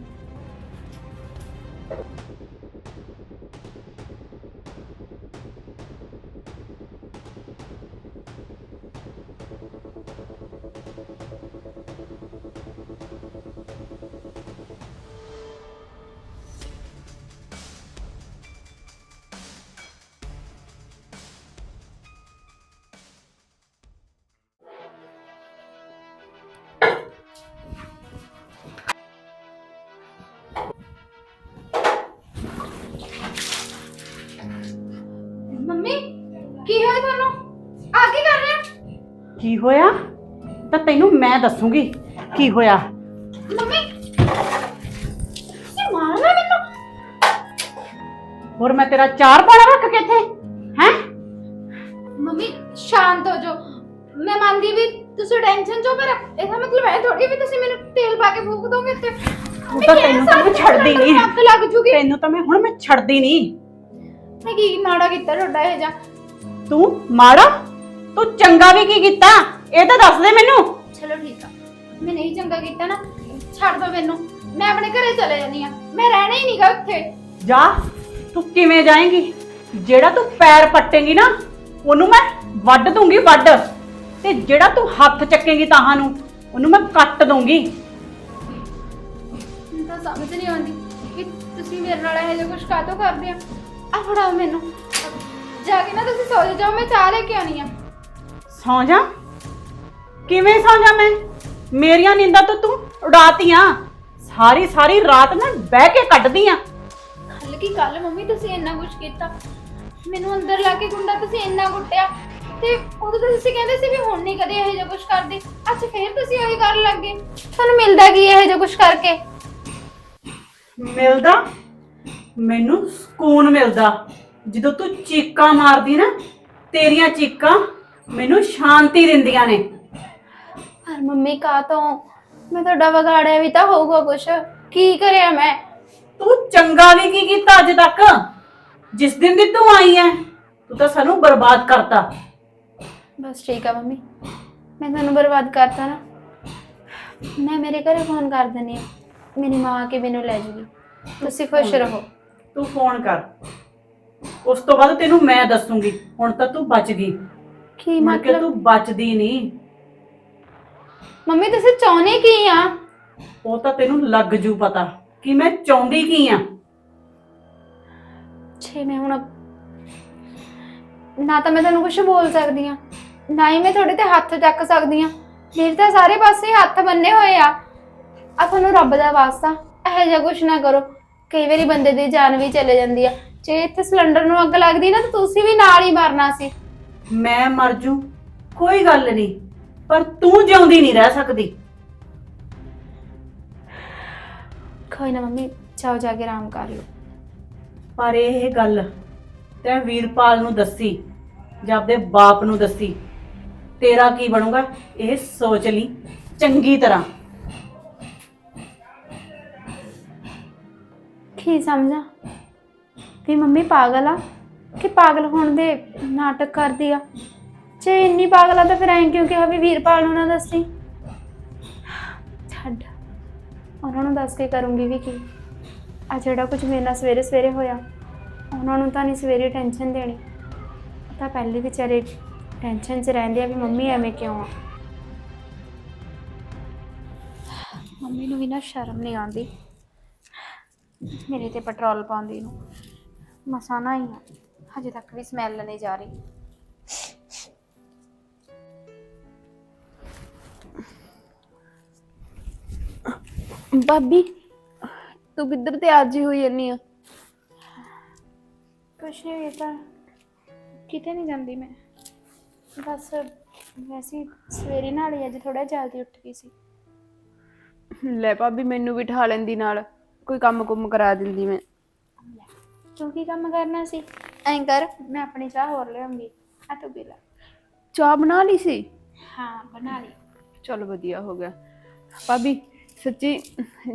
ਮੈਂ ਦੱਸੂਗੀ ਕੀ ਹੋਇਆ। ਮੰਮੀ ਤੁਸੀਂ ਮਾਰਨਾ ਮੈਨੂੰ। ਹੋਰ ਮੈਂ ਤੇਰਾ ਚਾਰ ਪਾਣਾ ਰੱਖ ਕੇ ਇੱਥੇ ਹੈ? ਮੰਮੀ ਸ਼ਾਂਤ ਹੋ ਜਾਓ। ਮੈਂ ਮੰਨਦੀ ਵੀ ਤੁਸੀਂ ਟੈਨਸ਼ਨ ਚੋ ਪਰ ਇਹਦਾ ਮਤਲਬ ਹੈ ਥੋੜੀ ਵੀ ਤੁਸੀਂ ਮੈਨੂੰ ਤੇਲ ਪਾ ਕੇ ਫੂਕ ਦੋਗੇ ਤੇ ਉਹ ਤਾਂ ਤੈਨੂੰ ਤਾਂ ਮੈਂ ਛੱਡਦੀ ਨਹੀਂ। ਅੱਗ ਲੱਗ ਜੂਗੀ। ਤੈਨੂੰ ਤਾਂ ਮੈਂ ਹੁਣ ਮੈਂ ਛੱਡਦੀ ਨਹੀਂ। ਮੈਂ ਕੀ ਮਾੜਾ ਕੀਤਾ ਤੁਹਾਡਾ ਇਹ ਜਾ ਤੂੰ ਮਾੜਾ? ਤੂੰ ਚੰਗਾ ਵੀ ਕੀ ਕੀਤਾ? ਇਹ ਤਾਂ ਦੱਸ ਦੇ ਮੈਨੂੰ। ਚਲੋ ਠੀਕ ਆ। ਮੈਂ ਨਹੀਂ ਚੰਗਾ ਕੀਤਾ ਨਾ ਛੱਡ ਦੋ ਮੈਨੂੰ। ਮੈਂ ਆਪਣੇ ਘਰੇ ਚਲੇ ਜਾਨੀ ਆ। ਮੈਂ ਰਹਿਣਾ ਹੀ ਨਹੀਂਗਾ ਉੱਥੇ। ਜਾ ਤੂੰ ਕਿਵੇਂ ਜਾਏਂਗੀ? ਜਿਹੜਾ ਤੂੰ ਪੈਰ ਪੱਟੇਂਗੀ ਨਾ ਉਹਨੂੰ ਮੈਂ ਵੱਢ ਦੂੰਗੀ ਵੱਢ। ਤੇ ਜਿਹੜਾ ਤੂੰ ਹੱਥ ਚੱਕੇਂਗੀ ਤਾਹਾਂ ਨੂੰ ਉਹਨੂੰ ਮੈਂ ਕੱਟ ਦੂੰਗੀ। ਮੈਨੂੰ ਤਾਂ ਸਮਝ ਨਹੀਂ ਆਉਂਦੀ ਕਿ ਤੁਸੀਂ ਮੇਰੇ ਨਾਲ ਇਹ ਜਿਹਾ ਕੁਝ ਕਾਹਤੋਂ ਕਰਦੇ ਆ। ਆ ਫੜਾਓ ਮੈਨੂੰ। ਜਾ ਕੇ ਨਾ ਤੁਸੀਂ ਸੌ ਜਾਓ ਮੈਂ ਚਾਹ ਲੈ ਕੇ ਆਉਣੀ ਆ। ਸੌਂ ਜਾ। ਕਿਵੇਂ ਸੌਂ ਜਾ ਮੈਂ? ਮੇਰੀਆਂ ਨੀਂਦਾਂ ਤਾਂ ਤੂੰ ਉਡਾਤੀਆਂ। ਸਾਰੀ ਸਾਰੀ ਰਾਤ ਮੈਂ ਬਹਿ ਕੇ ਕੱਢਦੀ ਆ ਕੱਲ ਕੀ ਕੱਲ ਮੰਮੀ ਤੁਸੀਂ ਇੰਨਾ ਕੁਝ ਕੀਤਾ? ਮੈਨੂੰ ਅੰਦਰ ਲਾ ਕੇ ਗੁੰਡਾ ਤੁਸੀਂ ਇੰਨਾ ਕੁੱਟਿਆ। ਤੇ ਉਦੋਂ ਤਾਂ ਤੁਸੀਂ ਕਹਿੰਦੇ ਸੀ ਵੀ ਹੁਣ ਨਹੀਂ ਕਦੇ ਇਹੋ ਜਿਹਾ ਕੁਝ ਕਰਦੇ। ਅੱਜ ਫੇਰ ਤੁਸੀਂ ਉਹੀ ਕਰਨ ਲੱਗ। ਗਏ ਤੁਹਾਨੂੰ ਮਿਲਦਾ ਕੀ ਇਹੋ ਜਿਹਾ ਕੁਝ ਕਰਕੇ? ਮਿਲਦਾ? ਮੈਨੂੰ ਸਕੂਨ ਮਿਲਦਾ। ਜਦੋਂ ਤੂੰ ਚੀਕਾਂ ਮਾਰਦੀ ਨਾ ਤੇਰੀਆਂ ਚੀਕਾਂ ਮੈਨੂੰ ਸ਼ਾਂਤੀ ਦਿੰਦੀਆਂ ਨੇ। ਪਰ ਮੰਮੀ ਕਾ ਤੋਂ ਮੈਂ ਤੁਹਾਡਾ ਵਿਗਾੜਿਆ ਵੀ ਤਾਂ ਹੋਊਗਾ ਕੁਛ। ਕੀ ਕਰਿਆ ਮੈਂ? ਤੂੰ ਚੰਗਾ ਵੀ ਕੀ ਕੀਤਾ ਅੱਜ ਤੱਕ? ਜਿਸ ਦਿਨ ਦੀ ਤੂੰ ਆਈ ਐ ਤੂੰ ਤਾਂ ਸਾਨੂੰ ਬਰਬਾਦ ਕਰਤਾ। ਬਸ ਠੀਕ ਆ ਮੰਮੀ। ਮੈਂ ਤੁਹਾਨੂੰ ਬਰਬਾਦ ਕਰਤਾ ਨਾ। ਮੈਂ ਮੇਰੇ ਘਰੇ ਫੋਨ ਕਰ ਦਿੰਦੀ ਆ। ਮੇਰੀ ਮਾਂ ਆ ਕੇ ਮੈਨੂੰ ਲੈ ਜੂਗੀ। ਤੁਸੀਂ ਖੁਸ਼ ਰਹੋ। ਤੂੰ ਫੋਨ ਕਰ। ਉਸ ਤੋਂ ਬਾਅਦ ਤੈਨੂੰ ਮੈਂ ਦੱਸੂਗੀ। ਹੁਣ ਤਾਂ ਤੂੰ ਬਚ ਗਈ। ਕੇ ਮਤਲਬ? ਤੂੰ ਬਚਦੀ ਨਹੀਂ। ਮੰਮੀ ਤੁਸੀਂ ਚਾਹੁੰਦੇ ਕੀ ਆ? ਉਹ ਤਾਂ ਤੈਨੂੰ ਲੱਗ ਜੂ ਪਤਾ ਕਿ ਮੈਂ ਚਾਹੁੰਦੀ ਕੀ ਆ। ਛੇ ਮੈਂ ਹੁਣ ਨਾ ਤਾਂ ਮੈਂ ਤੁਹਾਨੂੰ ਕੁਝ ਬੋਲ ਸਕਦੀ ਆ ਨਾ ਹੀ ਮੈਂ ਤੁਹਾਡੇ ਤੇ ਹੱਥ ਚੱਕ ਸਕਦੀ ਆ। ਮੇਰੇ ਤਾਂ ਸਾਰੇ ਪਾਸੇ ਹੱਥ ਬੰਨੇ ਹੋਏ ਆ। ਆ ਤੁਹਾਨੂੰ ਰੱਬ ਦਾ ਵਾਸਤਾ ਇਹੋ ਜਿਹਾ ਕੁਝ ਨਾ ਕਰੋ। ਕਈ ਵਾਰੀ ਬੰਦੇ ਦੀ ਜਾਨ ਵੀ ਚਲੇ ਜਾਂਦੀ ਆ। ਜੇ ਇੱਥੇ ਸਿਲੰਡਰ ਨੂੰ ਅੱਗ ਲੱਗਦੀ ਨਾ ਤਾਂ ਤੁਸੀਂ ਵੀ ਨਾਲ ਹੀ ਮਰਨਾ ਸੀ। ਮੈਂ ਮਰ ਜੂ ਕੋਈ ਗੱਲ ਨਹੀਂ। ਪਰ ਤੂੰ ਜਿਉਂਦੀ ਨਹੀਂ ਰਹਿ ਸਕਦੀ। ਕੋਈ ਨਾ ਮੰਮੀ ਜਾਓ ਜਾ ਕੇ ਆਰਾਮ ਕਰ ਲਓ। ਪਰ ਇਹ ਗੱਲ ਤੈਂ ਵੀਰਪਾਲ ਨੂੰ ਦੱਸੀ ਜਾਂ ਆਪਦੇ ਬਾਪ ਨੂੰ ਦੱਸੀ। ਤੇਰਾ ਕੀ ਬਣੂਗਾ? ਇਹ ਸੋਚ ਲਈ ਚੰਗੀ ਤਰ੍ਹਾਂ। ਕੀ ਸਮਝਾਂ? ਵੀ ਮੰਮੀ ਪਾਗਲ ਆ? ਕਿ ਪਾਗਲ ਹੋਣ ਦੇ ਨਾਟਕ ਕਰਦੀ ਆ? ਜੇ ਇੰਨੀ ਪਾਗਲ ਆ ਤਾਂ ਫਿਰ ਐਂ ਕਿਉਂ ਕਿਹਾ ਵੀ ਵੀਰਪਾਲ ਨੂੰ ਨਾ ਦੱਸੀ? ਛੱਡ। ਉਹਨਾਂ ਨੂੰ ਦੱਸ ਕੇ ਕਰੂੰਗੀ ਵੀ ਕੀ। ਆ ਜਿਹੜਾ ਕੁਝ ਮੇਰੇ ਨਾਲ ਸਵੇਰੇ ਸਵੇਰੇ ਹੋਇਆ, ਉਹਨਾਂ ਨੂੰ ਤਾਂ ਨਹੀਂ ਸਵੇਰੇ ਟੈਨਸ਼ਨ ਦੇਣੀ। ਤਾਂ ਪਹਿਲੇ ਵਿਚਾਰੇ ਟੈਨਸ਼ਨ 'ਚ ਰਹਿੰਦੇ ਆ ਵੀ ਮੰਮੀ ਐਵੇਂ ਕਿਉਂ ਆ। ਮੰਮੀ ਨੂੰ ਵੀ ਨਾ ਸ਼ਰਮ ਨਹੀਂ ਆਉਂਦੀ। ਮੇਰੇ ਤੇ ਪੈਟਰੋਲ ਪਾਉਂਦੀ ਨੂੰ। ਮਸਾਨਾ ਹੀ ਆ ਹਜੇ ਤੱਕ ਵੀ ਸਮੈਲ ਨਹੀਂ ਜਾ ਰਹੀ। ਭਾਬੀ ਤੂੰ ਕਿੱਧਰ ਤੇ ਹੀ ਹੋਈ ਜੰਨੀ ਆ? ਕੁਛ ਨਹੀਂ ਤਾਂ ਕਿਤੇ ਨਹੀਂ ਜਾਂਦੀ ਮੈਂ। ਬਸ ਵੈਸੇ ਹੀ ਸਵੇਰੇ ਨਾਲ ਹੀ ਅੱਜ ਥੋੜਾ ਜਲਦੀ ਉੱਠ ਗਈ ਸੀ। ਲੈ ਭਾਬੀ ਮੈਨੂੰ ਵੀ ਠਾ ਲੈਂਦੀ ਨਾਲ। ਕੋਈ ਕੰਮ ਕੁੰਮ ਕਰਾ ਦਿੰਦੀ ਮੈਂ। ਤੂੰ ਕੀ ਕੰਮ ਕਰਨਾ ਸੀ? ਐਂ ਕਰ। ਮੈਂ ਆਪਣੀ ਚਾਹ ਹੋਰ ਲਿਆਉਂਗੀ। ਆ ਤੂੰ ਪੀ ਲੈ। ਚਾਹ ਬਣਾ ਲਈ ਸੀ? ਹਾਂ ਬਣਾ ਲਈ। ਚਲ ਵਧੀਆ ਹੋ ਗਿਆ। ਭਾਬੀ ਸੱਚੀ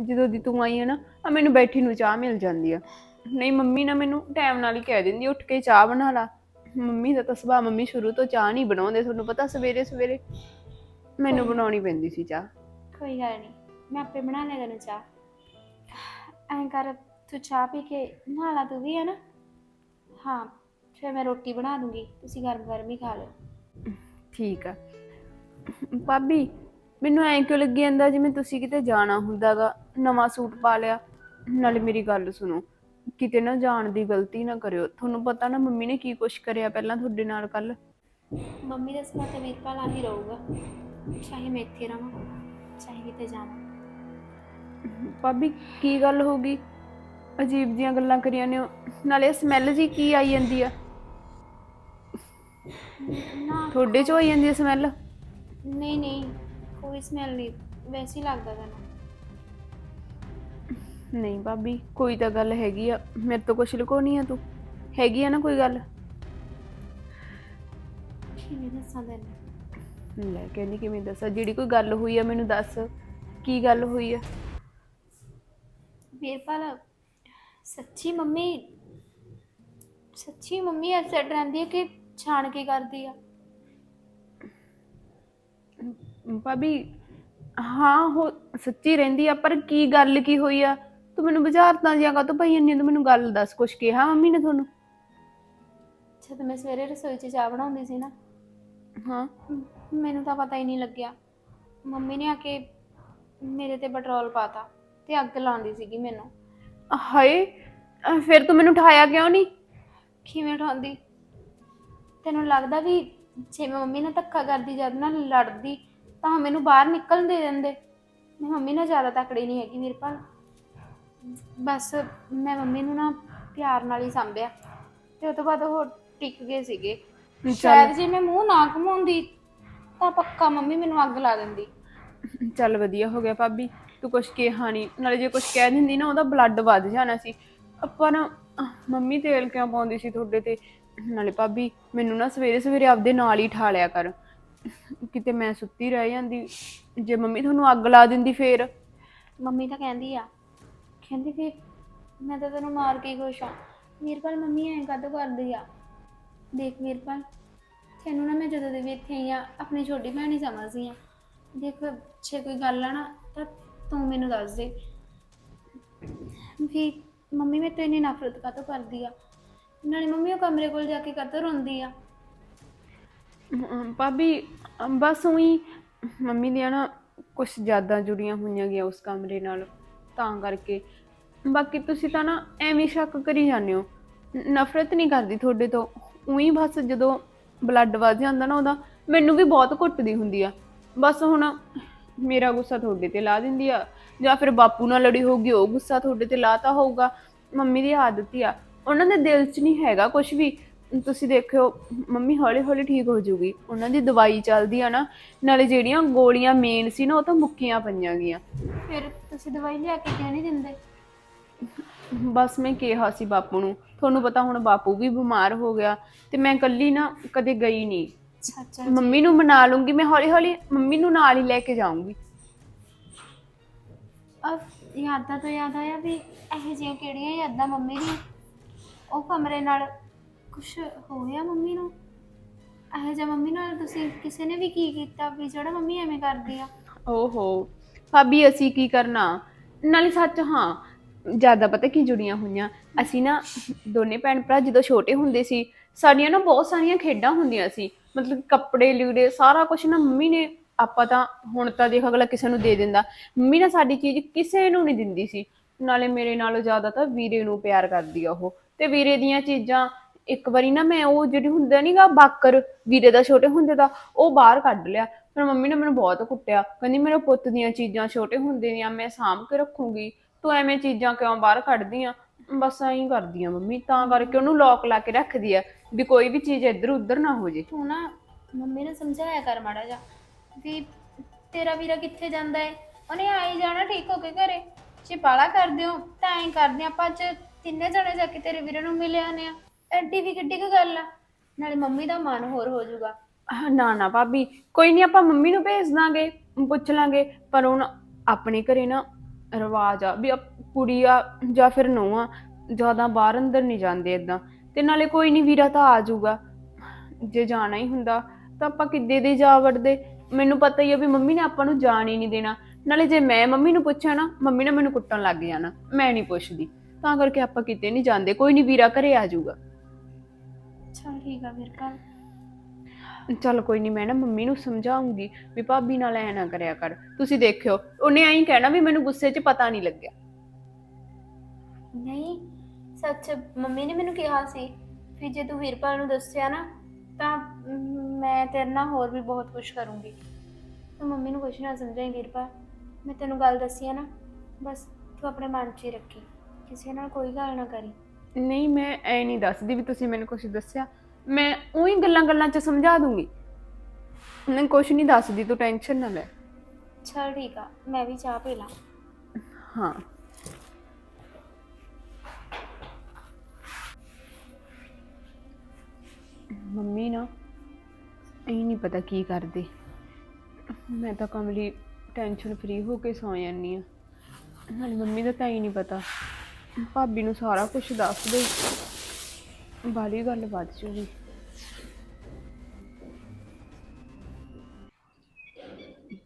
ਜਦੋਂ ਦੀ ਤੂੰ ਆਈ ਹੈ ਨਾ ਆ ਮੈਨੂੰ ਬੈਠੀ ਨੂੰ ਚਾਹ ਮਿਲ ਜਾਂਦੀ ਆ। ਨਹੀਂ ਮੰਮੀ ਨਾ ਮੈਨੂੰ ਟਾਈਮ ਨਾਲ ਹੀ ਕਹਿ ਦਿੰਦੀ ਉੱਠ ਕੇ ਚਾਹ ਬਣਾ ਲਾ। ਮੰਮੀ ਦਾ ਤਾਂ ਸੁਭਾਅ ਮੰਮੀ ਸ਼ੁਰੂ ਤੋਂ ਚਾਹ ਨਹੀਂ ਬਣਾਉਂਦੇ ਤੁਹਾਨੂੰ ਪਤਾ ਸਵੇਰੇ ਸਵੇਰੇ ਮੈਨੂੰ ਬਣਾਉਣੀ ਪੈਂਦੀ ਸੀ ਚਾਹ। ਕੋਈ ਗੱਲ ਨਹੀਂ ਮੈਂ ਆਪੇ ਬਣਾ ਲਿਆ ਤੈਨੂੰ ਚਾਹ। ਐਂ ਕਰ ਤੂੰ ਚਾਹ ਪੀ ਕੇ ਨਹਾ ਲਾ ਤੂੰ ਵੀ ਹੈ ਨਾ ਹਾਂ ਫਿਰ ਮੈਂ ਰੋਟੀ ਬਣਾ ਦੂੰਗੀ ਤੁਸੀਂ ਗਰਮ ਗਰਮ ਹੀ ਖਾ ਲਿਓ। ਠੀਕ ਆ। ਭਾਬੀ ਮੈਨੂੰ ਐਂ ਕਿਉਂ ਲੱਗੀ ਜਾਂਦਾ ਜਿਵੇਂ ਤੁਸੀਂ ਕਿਤੇ ਜਾਣਾ ਹੁੰਦਾਗਾ ਨਵਾਂ ਸੂਟ ਪਾ ਲਿਆ। ਨਾਲੇ ਮੇਰੀ ਗੱਲ ਸੁਣੋ ਕਿਤੇ ਨਾ ਜਾਣ ਦੀ ਗਲਤੀ ਨਾ ਕਰਿਓ। ਤੁਹਾਨੂੰ ਪਤਾ ਨਾ ਮੰਮੀ ਨੇ ਕੀ ਕੁਛ ਕਰਿਆ ਪਹਿਲਾਂ ਤੁਹਾਡੇ ਨਾਲ ਕੱਲ ਮੰਮੀ ਦਾ ਸੁਭਾਅ ਤੇ ਵੀਰਪਾਲ ਆ ਹੀ ਰਹੂਗਾ। ਚਾਹੇ ਮੈਂ ਇੱਥੇ ਰਵਾਂ ਚਾਹੇ ਕਿਤੇ ਜਾਵਾਂ। ਭਾਬੀ ਕੀ ਗੱਲ ਹੋ ਗਈ? ਅਜੀਬ ਜੀਆਂ ਗੱਲਾਂ ਕਰੀਆਂ ਨੇ ਨਾਲੇ ਸਮੈਲ ਜੀ ਕੀ ਆਈ ਜਾਂਦੀ ਆ? ਨਾ ਤੁਹਾਡੇ ਚੋਂ ਆਈ ਜਾਂਦੀ ਆ ਸਮੈਲ ਨਹੀਂ ਨਹੀਂ। ਕੋਈ ਸਮੈਲ ਨਹੀਂ ਵੈਸੇ ਹੀ ਲੱਗਦਾ ਤੈਨੂੰ। ਨਹੀਂ ਭਾਬੀ ਕੋਈ ਤਾਂ ਗੱਲ ਹੈਗੀ ਆ ਮੇਰੇ ਤੋਂ ਕੁਛ ਲੁਕੋਣੀ ਆ ਤੂੰ? ਹੈਗੀ ਆ ਨਾ ਕੋਈ ਗੱਲ? ਕਿਵੇਂ ਦੱਸਾਂ ਤੈਨੂੰ? ਲੈ ਕਹਿੰਦੀ ਕਿਵੇਂ ਦੱਸਾਂ? ਜਿਹੜੀ ਕੋਈ ਗੱਲ ਹੋਈ ਆ ਮੈਨੂੰ ਦੱਸ ਕੀ ਗੱਲ ਹੋਈ ਆ? ਵੀਰਪਾਲ ਸੱਚੀ ਮੰਮੀ ਸੱਚੀ ਮੰਮੀ ਐਸੇ ਰਹਿੰਦੀ ਹੈ ਕਿ ਛਾਣ ਕੇ ਕਰਦੀ ਆ? ਭਾਬੀ ਹਾਂ ਹੋ ਸੱਚੀ ਰਹਿੰਦੀ ਆ ਪਰ ਕੀ ਗੱਲ ਕੀ ਹੋਈ ਆ? ਤੂੰ ਮੈਨੂੰ ਬੁਝਾਰਤਾਂ ਜਿਹਾ ਕਾ ਪਈ ਇੰਨੀ ਤੂੰ ਮੈਨੂੰ ਗੱਲ ਦੱਸ ਕੁਛ ਕਿਹਾ ਮੰਮੀ ਨੇ ਤੁਹਾਨੂੰ? ਜਦ ਮੈਂ ਸਵੇਰੇ ਰਸੋਈ 'ਚ ਚਾਹ ਬਣਾਉਂਦੀ ਸੀ ਨਾ। ਹਾਂ। ਮੈਨੂੰ ਤਾਂ ਪਤਾ ਹੀ ਨਹੀਂ ਲੱਗਿਆ। ਮੰਮੀ ਨੇ ਆ ਕੇ ਮੇਰੇ ਤੇ ਪੈਟਰੋਲ ਪਾਤਾ ਤੇ ਅੱਗ ਲਾਉਂਦੀ ਸੀਗੀ ਮੈਨੂੰ। ਹਾਏ ਅਹ ਫਿਰ ਤੂੰ ਮੈਨੂੰ ਉਠਾਇਆ ਕਿਉਂ ਨਹੀਂ? ਕਿਵੇਂ ਉਠਾਉਂਦੀ? ਤੈਨੂੰ ਲੱਗਦਾ ਵੀ ਜੇ ਮੈਂ ਮੰਮੀ ਨਾਲ ਧੱਕਾ ਕਰਦੀ ਜਦ ਨਾਲ ਲੜਦੀ ਤਾਂ ਮੈਨੂੰ ਬਾਹਰ ਨਿਕਲਣ ਦੇ ਦਿੰਦੇ। ਮੈਂ ਮੰਮੀ ਨਾਲ ਜ਼ਿਆਦਾ ਤਕੜੀ ਨਹੀਂ ਹੈਗੀ ਵੀਰਪਾਲ ਬਸ ਮੈਂ ਮੰਮੀ ਨੂੰ ਨਾ ਪਿਆਰ ਨਾਲ ਹੀ ਸੰਭਿਆ। ਤੇ ਉਹ ਤੋਂ ਬਾਅਦ ਉਹ ਟਿਕ ਗਏ ਸੀਗੇ। ਸ਼ਾਇਦ ਜੇ ਮੈਂ ਮੂੰਹ ਨਾ ਘਮਾਉਂਦੀ ਤਾਂ ਪੱਕਾ ਮੰਮੀ ਮੈਨੂੰ ਅੱਗ ਲਾ ਦਿੰਦੀ। ਚੱਲ ਵਧੀਆ ਹੋ ਗਿਆ ਭਾਬੀ ਤੂੰ ਕੁਛ ਕਿਹਾ ਨਹੀਂ। ਨਾਲੇ ਜੇ ਕੁਛ ਕਹਿ ਦਿੰਦੀ ਨਾ ਉਹਦਾ ਬਲੱਡ ਵੱਧ ਜਾਣਾ ਸੀ। ਆਪਾਂ ਨਾ ਅਹ, ਮੰਮੀ ਤੇਲ ਕਿਉਂ ਪਾਉਂਦੀ ਸੀ ਤੁਹਾਡੇ ਤੇ? ਨਾਲੇ ਭਾਬੀ ਮੈਨੂੰ ਨਾ ਸਵੇਰੇ ਸਵੇਰੇ ਆਪਦੇ ਨਾਲ ਹੀ ਠਾ ਲਿਆ ਕਰ। ਕਿਤੇ ਮੈਂ ਸੁੱਤੀ ਰਹਿ ਜਾਂਦੀ, ਜੇ ਮੰਮੀ ਤੁਹਾਨੂੰ ਅੱਗ ਲਾ ਦਿੰਦੀ ਫੇਰ। ਮੰਮੀ ਤਾਂ ਕਹਿੰਦੀ ਆ, ਕਹਿੰਦੀ ਵੀ ਮੈਂ ਤਾਂ ਤੈਨੂੰ ਮਾਰ ਕੇ ਹੀ ਖੁਸ਼ ਆ ਵੀਰਪਾਲ ਮੰਮੀ ਐਂ ਕਾਹਤੋਂ ਕਰਦੀ ਆ? ਦੇਖ ਵੀਰਪਾਲ ਤੈਨੂੰ ਨਾ ਮੈਂ ਜਦੋਂ ਦੀ ਵੀ ਇੱਥੇ ਆਈ ਆ, ਆਪਣੀ ਛੋਟੀ ਭੈਣ ਹੀ ਸਮਝਦੀ ਆ। ਦੇਖ, ਜੇ ਕੋਈ ਗੱਲ ਆ ਨਾ, ਤਾਂ ਤੂੰ ਮੈਨੂੰ ਦੱਸ ਦੇ ਵੀ ਮੰਮੀ ਮੇਰੇ ਤੋਂ ਇੰਨੀ ਨਫ਼ਰਤ ਕਾਹਤੋਂ ਕਰਦੀ ਆ? ਨਾਲੇ ਮੰਮੀ ਉਹ ਕਮਰੇ ਕੋਲ ਜਾ ਕੇ ਕਾਹਤੋਂ ਰੋਂਦੀ ਆ? ਅਮ, ਭਾਬੀ ਅਮ, ਬਸ ਉਹੀ ਮੰਮੀ ਦੀਆਂ ਨਾ ਕੁਝ ਜ਼ਿਆਦਾ ਜੁੜੀਆਂ ਹੋਈਆਂ ਗਿਆ ਉਸ ਕਮਰੇ ਨਾਲ ਤਾਂ ਕਰਕੇ। ਬਾਕੀ ਤੁਸੀਂ ਤਾਂ ਨਾ ਐਵੇਂ ਸ਼ੱਕ ਕਰੀ ਜਾਂਦੇ ਹੋ। ਨ- ਨਫ਼ਰਤ ਨਹੀਂ ਕਰਦੀ ਤੁਹਾਡੇ ਤੋਂ। ਉਹੀ ਬਸ ਜਦੋਂ ਬਲੱਡ ਵੱਧ ਜਾਂਦਾ ਨਾ ਉਹਦਾ ਮੈਨੂੰ ਵੀ ਬਹੁਤ ਘੁੱਟਦੀ ਹੁੰਦੀ ਆ। ਬਸ ਹੁਣ ਮੇਰਾ ਗੁੱਸਾ ਤੁਹਾਡੇ ਤੇ ਲਾ ਦਿੰਦੀ ਆ। ਜਾਂ ਫਿਰ ਬਾਪੂ ਨਾਲ ਲੜੀ ਹੋਊਗੀ ਉਹ ਗੁੱਸਾ ਤੁਹਾਡੇ ਤੇ ਲਾਤਾ ਹੋਊਗਾ। ਮੰਮੀ ਦੀ ਆਦਤ ਹੀ ਆ। ਉਹਨਾਂ ਦੇ ਦਿਲ 'ਚ ਨਹੀਂ ਹੈਗਾ ਕੁਝ ਵੀ। ਤੁਸੀਂ ਦੇਖਿਓ ਮੰਮੀ ਹੌਲੀ ਹੌਲੀ ਠੀਕ ਹੋ ਜਾਊਗੀ ਉਹਨਾਂ ਦੀ ਦਵਾਈ ਚੱਲਦੀ ਆ ਨਾ ਨਾਲੇ ਜਿਹੜੀਆਂ ਗੋਲੀਆਂ ਮੇਨ ਸੀ ਨਾ ਉਹ ਤਾਂ ਮੁੱਕੀਆਂ ਪਈਆਂ ਗੀਆਂ। ਫਿਰ ਤੁਸੀਂ ਦਵਾਈ ਲਿਆ ਕੇ ਕਿਉਂ ਨਹੀਂ ਦਿੰਦੇ? ਬਸ ਮੈਂ ਕਿਹਾ ਸੀ ਬਾਪੂ ਨੂੰ ਤੁਹਾਨੂੰ ਪਤਾ ਹੁਣ ਬਾਪੂ ਵੀ ਬਿਮਾਰ ਹੋ ਗਿਆ ਤੇ ਮੈਂ ਇਕੱਲੀ ਨਾ ਕਦੇ ਗਈ ਨਹੀਂ ਅੱਛਾ ਅੱਛਾ। ਮੰਮੀ ਨੂੰ ਮਨਾ ਲੂੰਗੀ ਮੈਂ ਹੌਲੀ ਹੌਲੀ ਮੰਮੀ ਨੂੰ ਨਾਲ ਹੀ ਲੈ ਕੇ ਜਾਊਂਗੀ। ਅਹ ਯਾਦਾਂ ਤੋਂ ਯਾਦ ਆਇਆ ਵੀ ਇਹੋ ਜਿਹੀਆਂ ਕਿਹੜੀਆਂ ਯਾਦਾਂ ਮੰਮੀ ਦੀ ਉਹ ਕਮਰੇ ਨਾਲ ਕੁਝ ਹੋਇਆ ਮੰਮੀ ਨੂੰ? ਇਹੋ ਜਿਹਾ ਮੰਮੀ ਨਾਲ ਤੁਸੀਂ ਕਿਸੇ ਨੇ ਵੀ ਕੀ ਕੀਤਾ ਵੀ ਜਿਹੜਾ ਮੰਮੀ ਐਵੇਂ ਕਰਦੀ ਆ? ਓਹੋ, ਭਾਬੀ ਅਸੀਂ ਕੀ ਕਰਨਾ? ਨਾਲੇ ਸੱਚ ਹਾਂ, ਜ਼ਿਆਦਾ ਪਤਾ ਕੀ ਜੁੜੀਆਂ ਹੋਈਆਂ। ਅਸੀਂ ਨਾ ਦੋਨੇ ਭੈਣ ਭਰਾ ਜਦੋਂ ਛੋਟੇ ਹੁੰਦੇ ਸੀ, ਸਾਡੀਆਂ ਨਾ ਬਹੁਤ ਸਾਰੀਆਂ ਖੇਡਾਂ ਹੁੰਦੀਆਂ ਸੀ। ਮਤਲਬ ਕੱਪੜੇ ਲੀੜੇ ਸਾਰਾ ਕੁਝ ਨਾ ਮੰਮੀ ਨੇ ਆਪਾਂ ਤਾਂ ਹੁਣ ਤਾਂ ਦੇਖ ਅਗਲਾ ਕਿਸੇ ਨੂੰ ਦੇ ਦਿੰਦਾ। ਮੰਮੀ ਨਾ ਸਾਡੀ ਚੀਜ਼ ਕਿਸੇ ਨੂੰ ਨਹੀਂ ਦਿੰਦੀ ਸੀ। ਨਾਲੇ ਮੇਰੇ ਨਾਲੋਂ ਜ਼ਿਆਦਾ ਤਾਂ ਵੀਰੇ ਨੂੰ ਪਿਆਰ ਕਰਦੀ ਆ ਉਹ। ਤੇ ਵੀਰੇ ਦੀਆਂ ਚੀਜ਼ਾਂ ਇੱਕ ਵਾਰੀ ਨਾ ਮੈਂ ਉਹ ਜਿਹੜੀ ਹੁੰਦਾ ਨਹੀਂਗਾ ਬਾਕਰ ਵੀਰੇ ਦਾ ਛੋਟੇ ਹੁੰਦੇ ਦਾ ਉਹ ਬਾਹਰ ਕੱਢ ਲਿਆ। ਫਿਰ ਮੰਮੀ ਨੇ ਮੈਨੂੰ ਬਹੁਤ ਕੁੱਟਿਆ। ਕਹਿੰਦੀ ਮੇਰੇ ਪੁੱਤ ਦੀਆਂ ਚੀਜ਼ਾਂ ਛੋਟੇ ਹੁੰਦੇ ਦੀਆਂ ਮੈਂ ਸਾਂਭ ਕੇ ਰੱਖੂੰਗੀ। ਤੂੰ ਐਵੇਂ ਚੀਜ਼ਾਂ ਕਿਉਂ ਬਾਹਰ ਕੱਢਦੀ ਆ? ਬਸ ਐਂ ਕਰਦੀ ਆ ਮੰਮੀ। ਤਾਂ ਕਰਕੇ ਉਹਨੂੰ ਲੋਕ ਲਾ ਕੇ ਰੱਖਦੀ ਆ ਵੀ ਕੋਈ ਵੀ ਚੀਜ਼ ਇੱਧਰ ਉੱਧਰ ਨਾ ਹੋ ਜੇ। ਤੂੰ ਨਾ ਮੰਮੀ ਨੂੰ ਸਮਝਾਇਆ ਕਰ ਮਾੜਾ ਜਾ ਵੀ ਤੇਰਾ ਵੀਰਾ ਕਿੱਥੇ ਜਾਂਦਾ ਏ? ਉਹਨੇ ਆਈ ਜਾਣਾ ਠੀਕ ਹੋ ਕੇ ਘਰੇ। ਜੇ ਪਾਲਾ ਕਰਦੇ ਹੋ ਤਾਂ ਐਂ ਕਰਦੇ ਹਾਂ, ਆਪਾਂ ਅੱਜ ਤਿੰਨੇ ਜਣੇ ਜਾ ਕੇ ਤੇਰੇ ਵੀਰੇ ਨੂੰ ਮਿਲੇ ਆਨੇ ਆ। ਐਡੀ ਵੀ ਕਿੱਡੀ ਕੁ ਗੱਲ ਆ? ਨਾਲੇ ਮੰਮੀ ਦਾ ਮਨ ਹੋਰ ਹੋ ਜਾਊਗਾ। ਆਹ, ਨਾ ਨਾ ਭਾਬੀ ਕੋਈ ਨਹੀਂ ਆਪਾਂ ਮੰਮੀ ਨੂੰ ਭੇਜ ਦਾਂਗੇ ਪੁੱਛ ਲਾਂਗੇ ਪਰ ਹੁਣ ਆਪਣੇ ਘਰੇ ਨਾ ਰਿਵਾਜ ਆ ਵੀ ਆਪ- ਕੁੜੀ ਆ ਜਾਂ ਫਿਰ ਨੂੰਹ ਆ ਜ਼ਿਆਦਾ ਬਾਹਰ ਅੰਦਰ ਨਹੀਂ ਜਾਂਦੇ ਇਦਾਂ ਤੇ ਨਾਲੇ ਕੋਈ ਨਹੀਂ ਵੀਰਾ ਤਾਂ ਆ ਜਾਊਗਾ। ਜੇ ਜਾਣਾ ਹੀ ਹੁੰਦਾ ਤਾਂ ਆਪਾਂ ਕਿੱਦੇ ਦੇ ਜਾ ਵੜਦੇ? ਮੈਨੂੰ ਪਤਾ ਹੀ ਆ ਵੀ ਮੰਮੀ ਨੇ ਆਪਾਂ ਨੂੰ ਜਾਣ ਹੀ ਨਹੀਂ ਦੇਣਾ। ਨਾਲੇ ਜੇ ਮੈਂ ਮੰਮੀ ਨੂੰ ਪੁੱਛਿਆ ਨਾ ਮੰਮੀ ਨੇ ਮੈਨੂੰ ਕੁੱਟਣ ਲੱਗ ਜਾਣਾ। ਮੈਂ ਨਹੀਂ ਪੁੱਛਦੀ। ਤਾਂ ਕਰਕੇ ਆਪਾਂ ਕਿਤੇ ਨਹੀਂ ਜਾਂਦੇ ਕੋਈ ਨਹੀਂ ਵੀਰਾ ਘਰੇ ਆ ਜਾਊਗਾ। ਚਲ ਠੀਕ ਆ ਫਿਰ ਕੱਲ ਚੱਲ ਕੋਈ ਨਹੀਂ ਮੈਂ ਨਾ ਮੰਮੀ ਨੂੰ ਸਮਝਾਉਂਗੀ ਵੀ ਭਾਬੀ ਨਾਲ ਐ ਨਾ ਕਰਿਆ ਕਰ। ਤੁਸੀਂ ਦੇਖਿਓ ਉਹਨੇ ਐਂ ਕਹਿਣਾ ਵੀ ਮੈਨੂੰ ਗੁੱਸੇ 'ਚ ਪਤਾ ਨਹੀਂ ਲੱਗਿਆ। ਨਹੀਂ ਸੱਚ ਮੰਮੀ ਨੇ ਮੈਨੂੰ ਕਿਹਾ ਸੀ ਵੀ ਜੇ ਤੂੰ ਵੀਰਪਾਲ ਨੂੰ ਦੱਸਿਆ ਨਾ ਤਾਂ ਮ, ਮੈਂ ਤੇਰੇ ਨਾਲ ਹੋਰ ਵੀ ਬਹੁਤ ਕੁਝ ਕਰੂੰਗੀ। ਤੂੰ ਮੰਮੀ ਨੂੰ ਕੁਝ ਨਾ ਸਮਝਾਈ ਵੀਰਪਾਲ। ਮੈਂ ਤੈਨੂੰ ਗੱਲ ਦੱਸੀ ਆ ਨਾ ਬਸ ਤੂੰ ਆਪਣੇ ਮਨ 'ਚ ਹੀ ਰੱਖੀ ਕਿਸੇ ਨਾਲ ਕੋਈ ਗੱਲ ਨਾ ਕਰੀ। ਨਹੀਂ ਮੈਂ ਐ ਨਹੀਂ ਦੱਸਦੀ ਵੀ ਤੁਸੀਂ ਮੈਨੂੰ ਕੁਝ ਦੱਸਿਆ। ਮੈਂ ਉਹੀ ਗੱਲਾਂ ਗੱਲਾਂ 'ਚ ਸਮਝਾ ਦੂੰਗੀ। ਮੈਂ ਕੁਝ ਨਹੀਂ ਦੱਸਦੀ ਤੂੰ ਟੈਨਸ਼ਨ ਨਾ ਲੈ। ਚਲ ਠੀਕ ਆ ਮੈਂ ਵੀ ਚਾਹ ਪੀ ਲਾਂ। ਹਾਂ। ਮੰਮੀ ਨਾ ਇਹ ਨਹੀਂ ਪਤਾ ਕੀ ਕਰਦੇ। ਮੈਂ ਤਾਂ ਕਮਲੀ ਟੈਨਸ਼ਨ ਫਰੀ ਹੋ ਕੇ ਸੌ ਜਾਂਦੀ ਆ ਨਾਲੇ ਮੰਮੀ ਦਾ ਤਾਂ ਹੀ ਨਹੀਂ ਪਤਾ। ਭਾਬੀ ਨੂੰ ਸਾਰਾ ਕੁਝ ਦੱਸ ਦੇ। ਬਾਲੀ ਗੱਲ ਵੱਧ ਜੂਗੀ।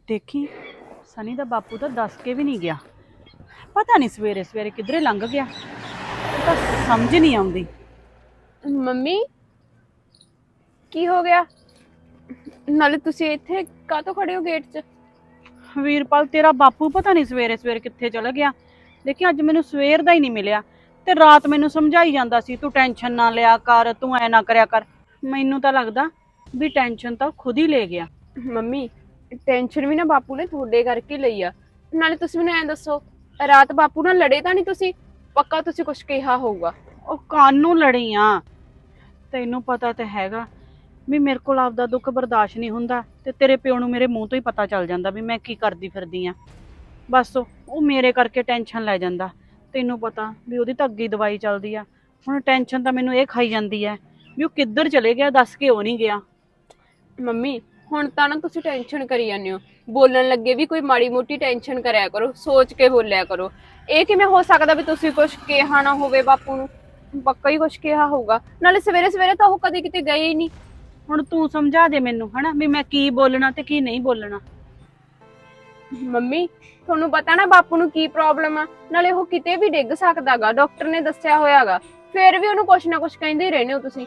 ਦੇਖੀ ਸਨੀ ਦਾ ਬਾਪੂ ਤਾਂ ਦੱਸ ਕੇ ਵੀ ਨਹੀਂ ਗਿਆ। ਪਤਾ ਨਹੀਂ ਸਵੇਰੇ ਸਵੇਰੇ ਕਿੱਧਰੇ ਲੰਘ ਗਿਆ। ਇਹ ਤਾਂ ਸਮਝ ਨਹੀਂ ਆਉਂਦੀ। ਮੰਮੀ ਕੀ ਹੋ ਗਿਆ? ਨਾਲੇ ਤੁਸੀਂ ਇੱਥੇ ਕਾਹਤੋਂ ਖੜੇ ਹੋ ਗੇਟ 'ਚ? ਵੀਰਪਾਲ ਤੇਰਾ ਬਾਪੂ ਪਤਾ ਨਹੀਂ ਸਵੇਰੇ ਸਵੇਰੇ ਕਿੱਥੇ ਚਲਾ ਗਿਆ। ਲੇਕਿਨ ਅੱਜ ਮੈਨੂੰ ਸਵੇਰ ਦਾ ਹੀ ਨਹੀਂ ਮਿਲਿਆ ਤੇ ਰਾਤ ਮੈਨੂੰ ਸਮਝਾਈ ਜਾਂਦਾ ਸੀ ਤੂੰ ਟੈਨਸ਼ਨ ਨਾ ਲਿਆ ਕਰ ਤੂੰ ਐ ਨਾ ਕਰਿਆ ਕਰ। ਮੈਨੂੰ ਤਾਂ ਲੱਗਦਾ ਵੀ ਟੈਨਸ਼ਨ ਤਾਂ ਖੁਦ ਹੀ ਲੈ ਗਿਆ। ਮੰਮੀ ਟੈਨਸ਼ਨ ਵੀ ਨਾ ਬਾਪੂ ਨੇ ਤੁਹਾਡੇ ਕਰਕੇ ਲਈ ਆ। ਨਾਲੇ ਤੁਸੀਂ ਮੈਨੂੰ ਐਂ ਦੱਸੋ ਰਾਤ ਬਾਪੂ ਨਾਲ ਲੜੇ ਤਾਂ ਨਹੀਂ ਤੁਸੀਂ? ਪੱਕਾ ਤੁਸੀਂ ਕੁਝ ਕਿਹਾ ਹੋਊਗਾ। ਉਹ ਕਾਨੂੰ ਲੜੀ ਆ? ਤੈਨੂੰ ਪਤਾ ਤੇ ਹੈਗਾ ਵੀ ਮੇਰੇ ਕੋਲ ਆਪਦਾ ਦੁੱਖ ਬਰਦਾਸ਼ਤ ਨਹੀਂ ਹੁੰਦਾ ਤੇ ਤੇਰੇ ਪਿਓ ਨੂੰ ਮੇਰੇ ਮੂੰਹ ਤੋਂ ਹੀ ਪਤਾ ਚੱਲ ਜਾਂਦਾ ਵੀ ਮੈਂ ਕੀ ਕਰਦੀ ਫਿਰਦੀ ਆ। ਬਸ ਉਹ ਮੇਰੇ ਕਰਕੇ ਟੈਨਸ਼ਨ ਲੈ ਜਾਂਦਾ। ਤੈਨੂੰ ਪਤਾ ਵੀ ਉਹਦੀ ਤਾਂ ਅੱਗੇ ਹੀ ਦਵਾਈ ਚੱਲਦੀ ਆ। ਹੁਣ ਟੈਨਸ਼ਨ ਤਾਂ ਮੈਨੂੰ ਇਹ ਖਾਈ ਜਾਂਦੀ ਹੈ ਵੀ ਉਹ ਕਿੱਧਰ ਚਲੇ ਗਿਆ ਦੱਸ ਕੇ ਉਹ ਨਹੀਂ ਗਿਆ। ਮੰਮੀ ਹੁਣ ਤਾਂ ਨਾ ਤੁਸੀਂ ਟੈਨਸ਼ਨ ਕਰੀ ਜਾਂਦੇ ਹੋ। ਬੋਲਣ ਲੱਗੇ ਵੀ ਕੋਈ ਮਾੜੀ ਮੋਟੀ ਟੈਨਸ਼ਨ ਕਰਿਆ ਕਰੋ ਸੋਚ ਕੇ ਬੋਲਿਆ ਕਰੋ। ਇਹ ਕਿਵੇਂ ਹੋ ਸਕਦਾ ਵੀ ਤੁਸੀਂ ਕੁਝ ਕਿਹਾ ਨਾ ਹੋਵੇ ਬਾਪੂ ਨੂੰ? ਪੱਕਾ ਹੀ ਕੁਝ ਕਿਹਾ ਹੋਊਗਾ। ਨਾਲੇ ਸਵੇਰੇ ਸਵੇਰੇ ਤਾਂ ਉਹ ਕਦੇ ਕਿਤੇ ਗਏ ਹੀ ਨਹੀਂ। ਹੁਣ ਤੂੰ ਸਮਝਾ ਦੇ ਮੈਨੂੰ ਹਨਾ ਵੀ ਮੈਂ ਕੀ ਬੋਲਣਾ ਤੇ ਕੀ ਨਹੀਂ ਬੋਲਣਾ। ਮੰਮੀ ਤੁਹਾਨੂੰ ਪਤਾ ਨਾ ਬਾਪੂ ਨੂੰ ਕੀ ਪ੍ਰੋਬਲਮ ਆ? ਨਾਲੇ ਉਹ ਕਿਤੇ ਵੀ ਡਿੱਗ ਸਕਦਾਗਾ ਡਾਕਟਰ ਨੇ ਦੱਸਿਆ ਹੋਇਆਗਾ। ਫਿਰ ਵੀ ਉਹਨੂੰ ਕੁਛ ਨਾ ਕੁਛ ਕਹਿੰਦੇ ਹੀ ਰਹਿੰਦੇ ਹੋ ਤੁਸੀਂ।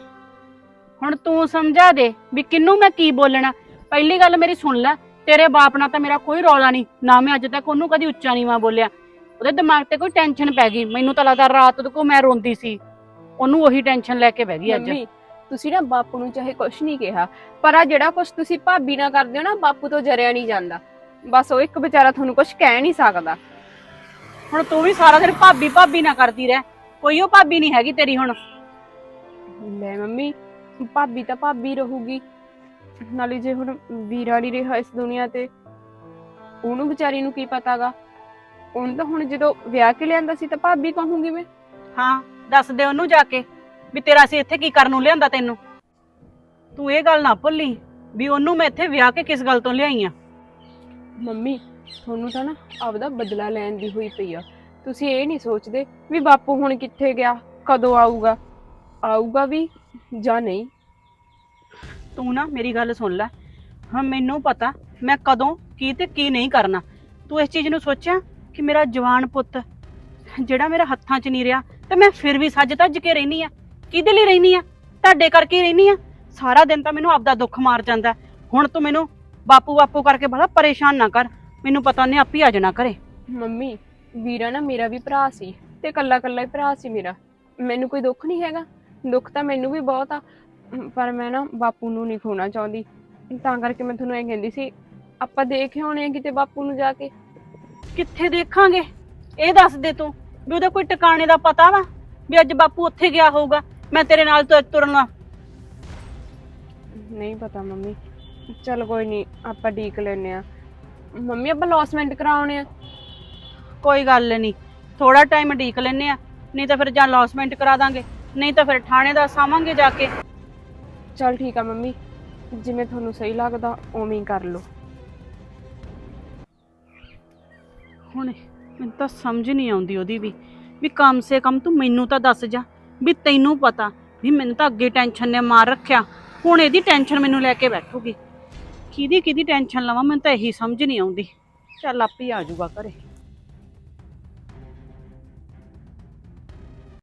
ਹੁਣ ਤੂੰ ਸਮਝਾ ਦੇ ਵੀ ਕਿੰਨੂੰ ਮੈਂ ਕੀ ਬੋਲਣਾ। ਪਹਿਲੀ ਗੱਲ ਮੇਰੀ ਸੁਣ ਲੈ ਤੇਰੇ ਬਾਪ ਨਾਲ ਤਾਂ ਮੇਰਾ ਕੋਈ ਰੌਲਾ ਨਹੀਂ। ਨਾ ਮੈਂ ਅੱਜ ਤੱਕ ਉਹਨੂੰ ਕਦੀ ਉੱਚਾ ਨੀਵਾਂ ਬੋਲਿਆ। ਉਹਦੇ ਦਿਮਾਗ ਤੇ ਕੋਈ ਟੈਨਸ਼ਨ ਪੈ ਗਈ। ਮੈਨੂੰ ਤਾਂ ਲੱਗਦਾ ਰਾਤ ਕੋ ਮੈਂ ਰੋਂਦੀ ਸੀ। ਉਹਨੂੰ ਉਹੀ ਟੈਨਸ਼ਨ ਲੈ ਕੇ ਬਹਿ ਗਈ ਅੱਜ। ਮੰਮੀ ਤੁਸੀਂ ਨਾ ਬਾਪੂ ਨੂੰ ਚਾਹੇ ਕੁਛ ਨਹੀਂ ਕਿਹਾ ਪਰ ਆ ਜਿਹੜਾ ਕੁਛ ਤੁਸੀਂ ਭਾਬੀ ਨਾਲ ਕਰਦੇ ਹੋ ਨਾ ਬਾਪੂ ਤੋਂ ਜਰਿਆ ਨਹੀਂ ਜਾਂਦਾ। ਬਸ ਉਹ ਇੱਕ ਵਿਚਾਰਾ ਤੁਹਾਨੂੰ ਕੁਛ ਕਹਿ ਨਹੀਂ ਸਕਦਾ। ਹੁਣ ਤੂੰ ਵੀ ਸਾਰਾ ਦਿਨ ਭਾਬੀ ਭਾਬੀ ਨਾ ਕਰਦੀ ਰਹਿ। ਕੋਈ ਉਹ ਭਾਬੀ ਨਹੀਂ ਹੈਗੀ ਤੇਰੀ ਹੁਣ। ਲੈ ਮੰਮੀ, ਭਾਬੀ ਤਾਂ ਭਾਬੀ ਰਹੂਗੀ। ਨਾਲੇ ਜੇ ਹੁਣ ਵੀਰਾ ਨਹੀਂ ਰਿਹਾ ਇਸ ਦੁਨੀਆ ਤੇ, ਉਹਨੂੰ ਵਿਚਾਰੀ ਨੂੰ ਕੀ ਪਤਾਗਾ? ਉਹਨੂੰ ਤਾਂ ਹੁਣ ਜਦੋਂ ਵਿਆਹ ਕੇ ਲਿਆਂਦਾ ਸੀ ਤਾਂ ਭਾਬੀ ਕਹੂੰਗੀ ਮੈਂ। ਹਾਂ, ਦੱਸ ਦੇ ਉਹਨੂੰ ਜਾ ਕੇ ਵੀ ਤੇਰਾ ਅਸੀਂ ਇੱਥੇ ਕੀ ਕਰਨ ਨੂੰ ਲਿਆਂਦਾ ਤੈਨੂੰ। ਤੂੰ ਇਹ ਗੱਲ ਨਾ ਭੁੱਲੀ ਵੀ ਉਹਨੂੰ ਮੈਂ ਇੱਥੇ ਵਿਆਹ ਕੇ ਕਿਸ ਗੱਲ ਤੋਂ ਲਿਆਈ ਆ? ਮੰਮੀ, ਤੁਹਾਨੂੰ ਤਾਂ ਨਾ ਆਪਦਾ ਬਦਲਾ ਲੈਣ ਦੀ ਹੋਈ ਪਈ ਆ। ਤੁਸੀਂ ਇਹ ਨਹੀਂ ਸੋਚਦੇ ਵੀ ਬਾਪੂ ਹੁਣ ਕਿੱਥੇ ਗਿਆ, ਕਦੋਂ ਆਊਗਾ? ਆਊਗਾ ਵੀ ਜਾਂ ਨਹੀਂ? ਤੂੰ ਨਾ ਮੇਰੀ ਗੱਲ ਸੁਣ ਲੈ। ਹਾਂ, ਮੈਨੂੰ ਪਤਾ ਮੈਂ ਕਦੋਂ, ਕੀ ਤੇ ਕੀ ਨਹੀਂ ਕਰਨਾ। ਤੂੰ ਇਸ ਚੀਜ਼ ਨੂੰ ਸੋਚਿਆ ਕਿ ਮੇਰਾ ਜਵਾਨ ਪੁੱਤ ਜਿਹੜਾ ਮੇਰੇ ਹੱਥਾਂ 'ਚ ਨਹੀਂ ਰਿਹਾ ਤੇ ਮੈਂ ਫਿਰ ਵੀ ਸੱਜ ਤੱਜ ਕੇ ਰਹਿਨੀ ਆ? ਕਿਹਦੇ ਲਈ ਰਹਿਨੀ ਆ? ਤੁਹਾਡੇ ਕਰਕੇ ਰਹਿਨੀ ਆ? ਸਾਰਾ ਦਿਨ ਤਾਂ ਮੈਨੂੰ ਆਪਦਾ ਦੁੱਖ ਮਾਰ ਜਾਂਦਾ। ਹੁਣ ਤੂੰ ਮੈਨੂੰ ਬਾਪੂ ਬਾਪੂ ਕਰਕੇ ਬੜਾ ਪਰੇਸ਼ਾਨ ਨਾ ਕਰ। ਮੈਨੂੰ ਪਤਾ ਉਹਨੇ ਆਪੇ ਆ ਜਾਣਾ ਘਰੇ। ਮੰਮੀ ਵੀਰਾ ਨਾ ਮੇਰਾ ਵੀ ਭਰਾ ਸੀ ਤੇ ਕੱਲਾ ਕੱਲਾ ਹੀ ਭਰਾ ਸੀ ਮੇਰਾ। ਮੈਨੂੰ ਕੋਈ ਦੁੱਖ ਨਹੀਂ ਹੈਗਾ? ਦੁੱਖ ਤਾਂ ਮੈਨੂੰ ਵੀ ਬਹੁਤ ਆ ਪਰ ਮੈਂ ਨਾ ਬਾਪੂ ਨੂੰ ਨਹੀਂ ਖੋਣਾ ਚਾਹੁੰਦੀ। ਤਾਂ ਕਰਕੇ ਮੈਂ ਤੁਹਾਨੂੰ ਇਹ ਕਹਿੰਦੀ ਸੀ ਆਪਾਂ ਦੇਖ ਆਉਣੇ ਆ ਕਿਤੇ ਬਾਪੂ ਨੂੰ ਜਾ ਕੇ। ਕਿੱਥੇ ਦੇਖਾਂਗੇ? ਇਹ ਦੱਸ ਦੇ ਤੂੰ ਵੀ ਉਹਦਾ ਕੋਈ ਟਿਕਾਣੇ ਦਾ ਪਤਾ ਵਾ ਵੀ ਅੱਜ ਬਾਪੂ ਉੱਥੇ ਗਿਆ ਹੋਊਗਾ ਮੈਂ ਤੇਰੇ ਨਾਲ ਤੁਰ- ਤੁਰਨਾ ਨਹੀਂ ਪਤਾ ਮੰਮੀ ਚਲ ਕੋਈ ਨਹੀਂ ਆਪਾਂ ਡੀਕ ਲੈਨੇ ਆ ਮੰਮੀ ਆਪਾਂ ਲੌਸਮੈਂਟ ਕਰਾਉਣੇ ਆ। ਕੋਈ ਗੱਲ ਨਹੀਂ ਥੋੜਾ ਟਾਈਮ ਢੀਕ ਲੈਨੇ ਆ ਨਹੀਂ ਤਾਂ ਫਿਰ ਜਾਂ ਲੌਸਮੈਂਟ ਕਰਾ ਦਾਂਗੇ ਨਹੀਂ ਤਾਂ ਫਿਰ ਥਾਣੇ ਦਾ ਸਾਵਾਂਗੇ ਜਾ ਕੇ। ਚਲ ਠੀਕ ਆ ਮੰਮੀ ਜਿਵੇਂ ਤੁਹਾਨੂੰ ਸਹੀ ਲੱਗਦਾ ਉਵੇਂ ਹੀ ਕਰ ਲਓ। ਹੁਣ ਮੈਨੂੰ ਤਾਂ ਸਮਝ ਨਹੀਂ ਆਉਂਦੀ ਉਹਦੀ ਵੀ ਵੀ ਕਮ ਸੇ ਕਮ ਤੂੰ ਮੈਨੂੰ ਤਾਂ ਦੱਸ ਜਾ ਵੀ ਤੈਨੂੰ ਪਤਾ ਵੀ ਮੈਨੂੰ ਤਾਂ ਅੱਗੇ ਟੈਨਸ਼ਨ ਨੇ ਮਾਰ ਰੱਖਿਆ। ਹੁਣ ਇਹਦੀ ਟੈਨਸ਼ਨ ਮੈਨੂੰ ਲੈ ਕੇ ਬੈਠੂਗੀ। ਕਿਹਦੀ ਕਿਹਦੀ ਟੈਨਸ਼ਨ ਲਵਾਂ, ਮੈਨੂੰ ਤਾਂ ਇਹੀ ਸਮਝ ਨਹੀਂ ਆਉਂਦੀ। ਚੱਲ ਆਪੇ ਆ ਜਾਊਗਾ ਘਰੇ।